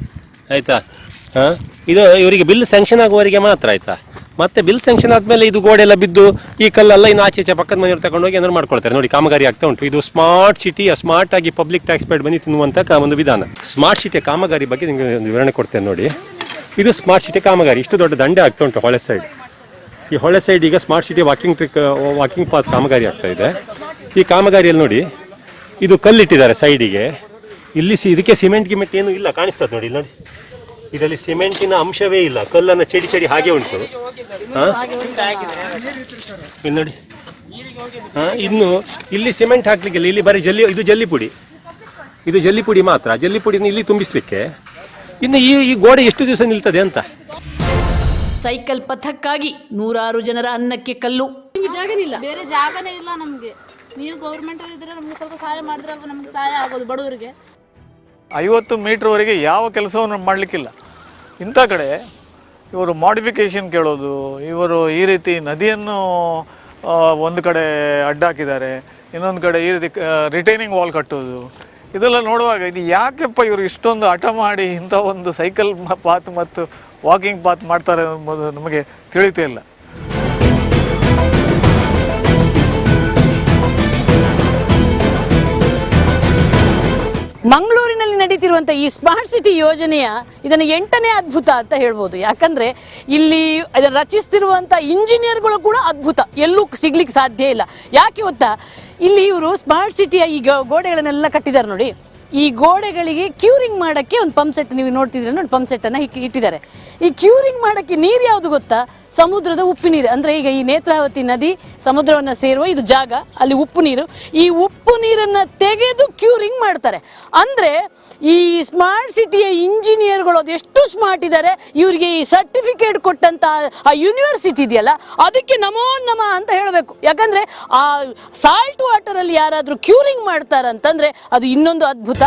ಆಯ್ತಾ? ಹಾ? ಇದು ಇವರಿಗೆ ಬಿಲ್ ಸ್ಯಾಂಕ್ಷನ್ ಆಗುವವರಿಗೆ ಮಾತ್ರ ಆಯ್ತಾ? ಮತ್ತೆ ಬಿಲ್ ಸ್ಯಾಂಕ್ಷನ್ ಆದ್ಮೇಲೆ ಇದು ಗೋಡೆ ಎಲ್ಲ ಬಿದ್ದು, ಈ ಕಲ್ಲೆಲ್ಲ ಇನ್ನು ಆಚೆ ಆಚೆ ಪಕ್ಕದ ಮನೆಯವ್ರು ತಗೊಂಡು ಹೋಗಿ ಏನಾದ್ರು ಮಾಡ್ಕೊಳ್ತಾರೆ. ನೋಡಿ, ಕಾಮಗಾರಿ ಆಗ್ತಾ ಉಂಟು. ಇದು ಸ್ಮಾರ್ಟ್ ಸಿಟಿ ಸ್ಮಾರ್ಟ್ ಆಗಿ ಪಬ್ಲಿಕ್ ಟ್ಯಾಕ್ಸ್ ಪೇಡ್ ಬನ್ನಿ ತಿನ್ನುವಂತ ಒಂದು ವಿಧಾನ. ಸ್ಮಾರ್ಟ್ ಸಿಟಿಯ ಕಾಮಗಾರಿ ಬಗ್ಗೆ ನಿಮಗೆ ಒಂದು ವಿವರಣೆ ಕೊಡ್ತೇನೆ ನೋಡಿ. ಇದು ಸ್ಮಾರ್ಟ್ ಸಿಟಿ ಕಾಮಗಾರಿ. ಇಷ್ಟು ದೊಡ್ಡ ದಂಡೆ ಆಗ್ತಾ ಉಂಟು ಹೊಳೆ ಸೈಡ್ ಈ ಹೊಳೆ ಸೈಡ್ ಈಗ smart city walking track walking path ಕಾಮಗಾರಿ ಆಗ್ತಾ ಇದೆ. ಈ ಕಾಮಗಾರಿಯಲ್ಲಿ ನೋಡಿ, ಇದು ಕಲ್ಲಿಟ್ಟಿದ್ದಾರೆ ಸೈಡಿಗೆ ಇಲ್ಲಿ ಇದಕ್ಕೆ ಸಿಮೆಂಟ್ ಗಿಮೆಂಟ್ ಏನು ಇಲ್ಲ, ಕಾಣಿಸ್ತದೆ ನೋಡಿ ಇಲ್ಲಿ ನೋಡಿ. ಇದರಲ್ಲಿ ಸಿಮೆಂಟಿನ ಅಂಶವೇ ಇಲ್ಲ. ಕಲ್ಲನ್ನು ಚಡಿ ಚಡಿ ಹಾಗೆ ಉಂಟು? ಇಲ್ಲಿ ನೋಡಿ. ಹಾಂ ಇನ್ನು ಇಲ್ಲಿ ಸಿಮೆಂಟ್ ಹಾಕ್ಲಿಕ್ಕಿಲ್ಲ ಇಲ್ಲಿ. ಬರೀ ಜಲ್ಲಿ ಇದು ಜಲ್ಲಿ ಪುಡಿ ಇದು ಜಲ್ಲಿ ಪುಡಿ ಮಾತ್ರ. ಜಲ್ಲಿ ಪುಡಿನ ಇಲ್ಲಿ ತುಂಬಿಸ್ಲಿಕ್ಕೆ. ಇನ್ನು ಈ ಈ ಗೋಡೆ ಎಷ್ಟು ದಿವಸ ನಿಲ್ತದೆ ಅಂತ? ಸೈಕಲ್ ಪಥಕ್ಕಾಗಿ ನೂರಾರು ಜನರ ಅನ್ನಕ್ಕೆ ಕಲ್ಲು. ಜಾಗನಿಲ್ಲ ಬೇರೆ ಜಾಗನೇ ಇಲ್ಲ ನಮಗೆ. ನೀವು ಗೌರ್ಮೆಂಟ್ ಇದ್ರೆ ನಮಗೆ ಸ್ವಲ್ಪ ಸಹಾಯ ಮಾಡಿದ್ರೆ ನಮ್ಗೆ ಸಹಾಯ ಆಗೋದು ಬಡವರಿಗೆ. ಐವತ್ತು ಮೀಟ್ರ್ವರೆಗೆ ಯಾವ ಕೆಲಸವನ್ನು ಮಾಡಲಿಕ್ಕಿಲ್ಲ. ಇಂಥ ಕಡೆ ಇವರು ಮಾಡಿಫಿಕೇಷನ್ ಕೇಳೋದು, ಇವರು ಈ ರೀತಿ ನದಿಯನ್ನು ಒಂದು ಕಡೆ ಅಡ್ಡಾಕಿದ್ದಾರೆ ಇನ್ನೊಂದು ಕಡೆ ಈ ರೀತಿ ರಿಟೈನಿಂಗ್ ವಾಲ್ ಕಟ್ಟೋದು ಇದೆಲ್ಲ ನೋಡುವಾಗ ಇದು ಯಾಕೆಪ್ಪ ಇವರು ಇಷ್ಟೊಂದು ಹಠ ಮಾಡಿ ಇಂಥ ಒಂದು ಸೈಕಲ್ ಪಾತ್ ಮತ್ತು ವಾಕಿಂಗ್ ಪಾತ್ ಮಾಡ್ತಾರೆ ಅನ್ನೋದು ನಮಗೆ ತಿಳಿತೇ ಇಲ್ಲ. ನಡೀತಿರುವಂಥ ಈ ಸ್ಮಾರ್ಟ್ ಸಿಟಿ ಯೋಜನೆಯ ಇದನ್ನು ಎಂಟನೇ ಅದ್ಭುತ ಅಂತ ಹೇಳ್ಬೋದು. ಯಾಕಂದ್ರೆ ಇಲ್ಲಿ ಅದನ್ನು ರಚಿಸ್ತಿರುವಂಥ ಇಂಜಿನಿಯರ್ಗಳು ಕೂಡ ಅದ್ಭುತ. ಎಲ್ಲೂ ಸಿಗ್ಲಿಕ್ಕೆ ಸಾಧ್ಯ ಇಲ್ಲ. ಯಾಕೆ ಗೊತ್ತಾ? ಇಲ್ಲಿ ಇವರು ಸ್ಮಾರ್ಟ್ ಸಿಟಿಯ ಈ ಗೋಡೆಗಳನ್ನೆಲ್ಲ ಕಟ್ಟಿದ್ದಾರೆ ನೋಡಿ. ಈ ಗೋಡೆಗಳಿಗೆ ಕ್ಯೂರಿಂಗ್ ಮಾಡೋಕ್ಕೆ ಒಂದು ಪಂಪ್ ಸೆಟ್ ನೀವು ನೋಡ್ತಿದ್ರೆ ನೋಡಿ ಪಂಪ್ ಸೆಟ್ಟನ್ನು ಇಟ್ಟಿದ್ದಾರೆ. ಈ ಕ್ಯೂರಿಂಗ್ ಮಾಡೋಕ್ಕೆ ನೀರು ಯಾವುದು ಗೊತ್ತಾ? ಸಮುದ್ರದ ಉಪ್ಪು ನೀರು. ಅಂದರೆ ಈಗ ಈ ನೇತ್ರಾವತಿ ನದಿ ಸಮುದ್ರವನ್ನು ಸೇರುವ ಇದು ಜಾಗ, ಅಲ್ಲಿ ಉಪ್ಪು ನೀರು. ಈ ಉಪ್ಪು ನೀರನ್ನು ತೆಗೆದು ಕ್ಯೂರಿಂಗ್ ಮಾಡ್ತಾರೆ. ಅಂದರೆ ಈ ಸ್ಮಾರ್ಟ್ ಸಿಟಿಯ ಇಂಜಿನಿಯರ್ಗಳು ಅದು ಎಷ್ಟು ಸ್ಮಾರ್ಟ್ ಇದ್ದಾರೆ ಇವರಿಗೆ ಈ ಸರ್ಟಿಫಿಕೇಟ್ ಕೊಟ್ಟಂತ ಆ ಯೂನಿವರ್ಸಿಟಿ ಇದೆಯಲ್ಲ, ಅದಕ್ಕೆ ನಮೋ ನಮ ಅಂತ ಹೇಳಬೇಕು. ಯಾಕಂದ್ರೆ ಆ ಸಾಲ್ಟ್ ವಾಟರಲ್ಲಿ ಯಾರಾದರೂ ಕ್ಯೂರಿಂಗ್ ಮಾಡ್ತಾರಂತಂದ್ರೆ ಅದು ಇನ್ನೊಂದು ಅದ್ಭುತ.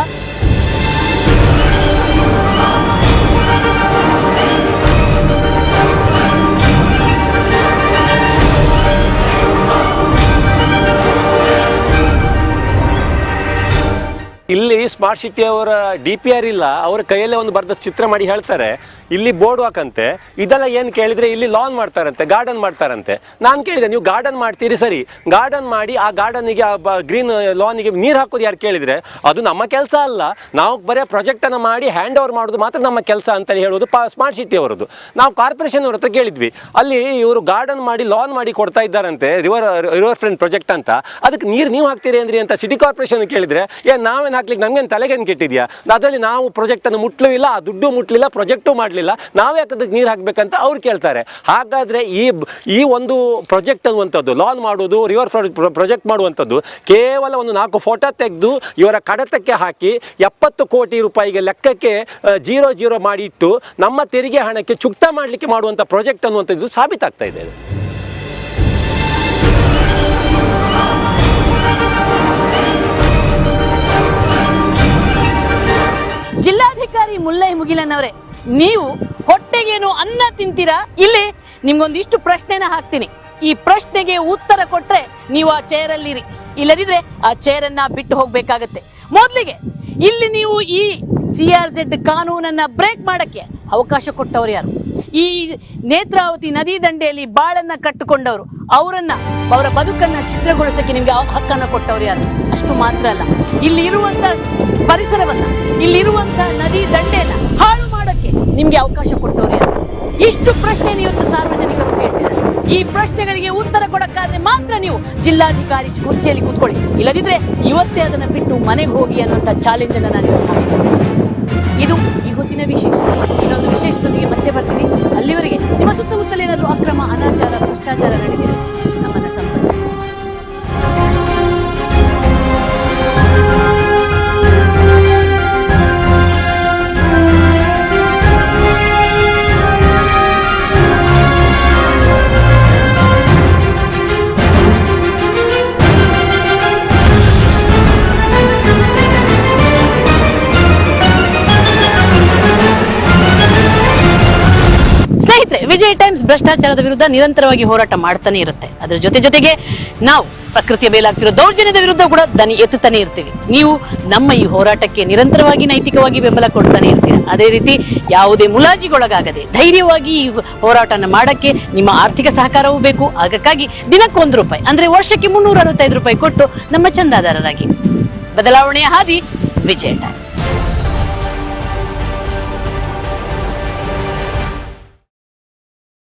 ಸ್ಮಾರ್ಟ್ ಸಿಟಿ ಅವರ ಡಿ ಪಿ ಆರ್ ಇಲ್ಲ ಅವರ ಕೈಯಲ್ಲೇ ಒಂದು ಬರ್ದ ಚಿತ್ರ ಮಾಡಿ ಹೇಳ್ತಾರೆ. ಇಲ್ಲಿ ಬೋರ್ಡ್ ಹಾಕಂತೆ. ಇದೆಲ್ಲ ಏನು ಕೇಳಿದ್ರೆ ಇಲ್ಲಿ ಲಾನ್ ಮಾಡ್ತಾರಂತೆ ಗಾರ್ಡನ್ ಮಾಡ್ತಾರಂತೆ. ನಾನು ಕೇಳಿದೆ, ನೀವು ಗಾರ್ಡನ್ ಮಾಡ್ತೀರಿ ಸರಿ. ಗಾರ್ಡನ್ ಮಾಡಿ ಆ ಗಾರ್ಡನಿಗೆ ಗ್ರೀನ್ ಲಾನಿಗೆ ನೀರು ಹಾಕೋದು ಯಾರು ಕೇಳಿದ್ರೆ? ಅದು ನಮ್ಮ ಕೆಲಸ ಅಲ್ಲ. ನಾವು ಬರೀ ಪ್ರಾಜೆಕ್ಟನ್ನು ಮಾಡಿ ಹ್ಯಾಂಡ್ ಓವರ್ ಮಾಡೋದು ಮಾತ್ರ ನಮ್ಮ ಕೆಲಸ ಅಂತ ಹೇಳೋದು ಸ್ಮಾರ್ಟ್ ಸಿಟಿ ಅವರದ್ದು ನಾವು ಕಾರ್ಪೊರೇಷನ್ ಅವ್ರ ಹತ್ರ ಕೇಳಿದ್ವಿ. ಅಲ್ಲಿ ಇವರು ಗಾರ್ಡನ್ ಮಾಡಿ ಲಾನ್ ಮಾಡಿ ಕೊಡ್ತಾ ಇದ್ದಾರಂತೆ ರಿವರ್ ರಿವರ್ ಫ್ರಂಟ್ ಪ್ರಾಜೆಕ್ಟ್ ಅಂತ. ಅದಕ್ಕೆ ನೀರು ನೀವು ಹಾಕ್ತೀರಿ ಅಂದ್ರಿ ಅಂತ ಸಿಟಿ ಕಾರ್ಪೊರೇಷನ್ ಕೇಳಿದ್ರೆ ಏನ್ ನಾವೇನು ಹಾಕ್ಲಿಕ್ಕೆ? ನಮ್ಗೇನು ತಲೆಗೇನು ಕೆಟ್ಟಿದ್ಯಾ? ಅದರಲ್ಲಿ ನಾವು ಪ್ರಾಜೆಕ್ಟ್ ಅನ್ನು ಮುಟ್ಲೂ ಇಲ್ಲ, ಆ ದುಡ್ಡು ಮುಟ್ಲಿಲ್ಲ ಪ್ರಾಜೆಕ್ಟು ಮಾಡಲಿಲ್ಲ. ನಾವೇ ಅದಕ್ಕೆ ನೀರು ಹಾಕಬೇಕಂತ ಅವ್ರು ಕೇಳ್ತಾರೆ. ಹಾಗಾದ್ರೆ ಈ ಈ ಒಂದು ಪ್ರಾಜೆಕ್ಟ್ ಅನ್ನುವಂಥದ್ದು ಲಾನ್ ಮಾಡೋದು ರಿವರ್ ಪ್ರಾಜೆಕ್ಟ್ ಮಾಡುವಂಥದ್ದು, ಕೇವಲ ಒಂದು ನಾಲ್ಕು ಫೋಟೋ ತೆಗೆದು ಇವರ ಕಡತಕ್ಕೆ ಹಾಕಿ ಎಪ್ಪತ್ತು ಕೋಟಿ ರೂಪಾಯಿಗೆ ಲೆಕ್ಕಕ್ಕೆ ಜೀರೋ ಜೀರೋ ಮಾಡಿಟ್ಟು ನಮ್ಮ ತೆರಿಗೆ ಹಣಕ್ಕೆ ಚುಕ್ತ ಮಾಡಲಿಕ್ಕೆ ಮಾಡುವಂಥ ಪ್ರಾಜೆಕ್ಟ್ ಅನ್ನುವಂಥದ್ದು ಸಾಬೀತಾಗ್ತಾ ಇದೆ. ಜಿಲ್ಲಾಧಿಕಾರಿ ಮುಲ್ಲೈ ಮುಗಿಲನವರೇ ನೀವು ಹೊಟ್ಟೆಗೇನು ಅನ್ನ ತಿಂತೀರಾ? ಇಲ್ಲಿ ನಿಮ್ಗೊಂದಿಷ್ಟು ಪ್ರಶ್ನೆನ ಹಾಕ್ತೀನಿ. ಈ ಪ್ರಶ್ನೆಗೆ ಉತ್ತರ ಕೊಟ್ರೆ ನೀವು ಆ ಚೇರಲ್ಲಿರಿ ಇಲ್ಲದಿದ್ರೆ ಆ ಚೇರನ್ನ ಬಿಟ್ಟು ಹೋಗ್ಬೇಕಾಗತ್ತೆ. ಮೊದಲಿಗೆ ಇಲ್ಲಿ ನೀವು ಈ ಸಿ ಆರ್ ಜೆಡ್ ಕಾನೂನನ್ನ ಬ್ರೇಕ್ ಮಾಡಕ್ಕೆ ಅವಕಾಶ ಕೊಟ್ಟವರು ಯಾರು? ಈ ನೇತ್ರಾವತಿ ನದಿ ದಂಡೆಯಲ್ಲಿ ಬಾಳನ್ನ ಕಟ್ಟಿಕೊಂಡವರು, ಅವರನ್ನ, ಅವರ ಬದುಕನ್ನ ಚಿತ್ರಗೊಳಿಸಕ್ಕೆ ನಿಮ್ಗೆ ಹಕ್ಕನ್ನ ಕೊಟ್ಟವರು ಯಾರು? ಅಷ್ಟು ಮಾತ್ರ ಅಲ್ಲ. ಇಲ್ಲಿ ಇರುವಂತ ಪರಿಸರವನ್ನ, ಇಲ್ಲಿರುವಂತ ನದಿ ದಂಡೆಯನ್ನ ಹಾಳು ಮಾಡಕ್ಕೆ ನಿಮ್ಗೆ ಅವಕಾಶ ಕೊಟ್ಟವ್ರೆ ಇಷ್ಟು ಪ್ರಶ್ನೆ ಇವತ್ತು ಸಾರ್ವಜನಿಕರು ಕೇಳ್ತೀರ. ಈ ಪ್ರಶ್ನೆಗಳಿಗೆ ಉತ್ತರ ಕೊಡಕ್ಕಾದ್ರೆ ಮಾತ್ರ ನೀವು ಜಿಲ್ಲಾಧಿಕಾರಿ ಕುರ್ಚಿಯಲ್ಲಿ ಕೂತ್ಕೊಳ್ಳಿ. ಇಲ್ಲದಿದ್ರೆ ಇವತ್ತೇ ಅದನ್ನ ಬಿಟ್ಟು ಮನೆಗೆ ಹೋಗಿ ಅನ್ನುವಂಥ ಚಾಲೆಂಜ್ ಅನ್ನು ನಾನು ಇದು ಈ ಹೊತ್ತಿನ ವಿಶೇಷ. ಇನ್ನೊಂದು ವಿಶೇಷದೊಂದಿಗೆ ಮತ್ತೆ ಬರ್ತೀನಿ. ಅಲ್ಲಿವರೆಗೆ ನಿಮ್ಮ ಸುತ್ತಮುತ್ತಲೇ ಏನಾದರೂ ಅಕ್ರಮ, ಅನಾಚಾರ, ಭ್ರಷ್ಟಾಚಾರ ನಡೆದಿದೆ ಸ್ನೇಹಿತರೆ ಟೈಮ್ಸ್ ಭ್ರಷ್ಟಾಚಾರದ ವಿರುದ್ಧ ನಿರಂತರವಾಗಿ ಹೋರಾಟ ಮಾಡ್ತಾನೆ ಇರುತ್ತೆ. ಅದರ ಜೊತೆ ಜೊತೆಗೆ ನಾವು ಪ್ರಕೃತಿಯ ಮೇಲಾಗ್ತಿರೋ ದೌರ್ಜನ್ಯದ ವಿರುದ್ಧ ಕೂಡ ದನಿ ಎತ್ತುತ್ತಾನೆ ಇರ್ತೀವಿ. ನೀವು ನಮ್ಮ ಈ ಹೋರಾಟಕ್ಕೆ ನಿರಂತರವಾಗಿ ನೈತಿಕವಾಗಿ ಬೆಂಬಲ ಕೊಡ್ತಾನೆ ಇರ್ತೀರ. ಅದೇ ರೀತಿ ಯಾವುದೇ ಮುಲಾಜಿಗೊಳಗಾಗದೆ ಧೈರ್ಯವಾಗಿ ಈ ಹೋರಾಟನ ಮಾಡಕ್ಕೆ ನಿಮ್ಮ ಆರ್ಥಿಕ ಸಹಕಾರವೂ ಬೇಕು. ಅದಕ್ಕಾಗಿ ದಿನಕ್ಕೊಂದು ರೂಪಾಯಿ, ಅಂದ್ರೆ ವರ್ಷಕ್ಕೆ ಮುನ್ನೂರ ಅರವತ್ತೈದು ರೂಪಾಯಿ ಕೊಟ್ಟು ನಮ್ಮ ಚಂದಾದಾರರಾಗಿ. ಬದಲಾವಣೆಯ ಹಾದಿ ವಿಜಯ ಟೈಮ್ಸ್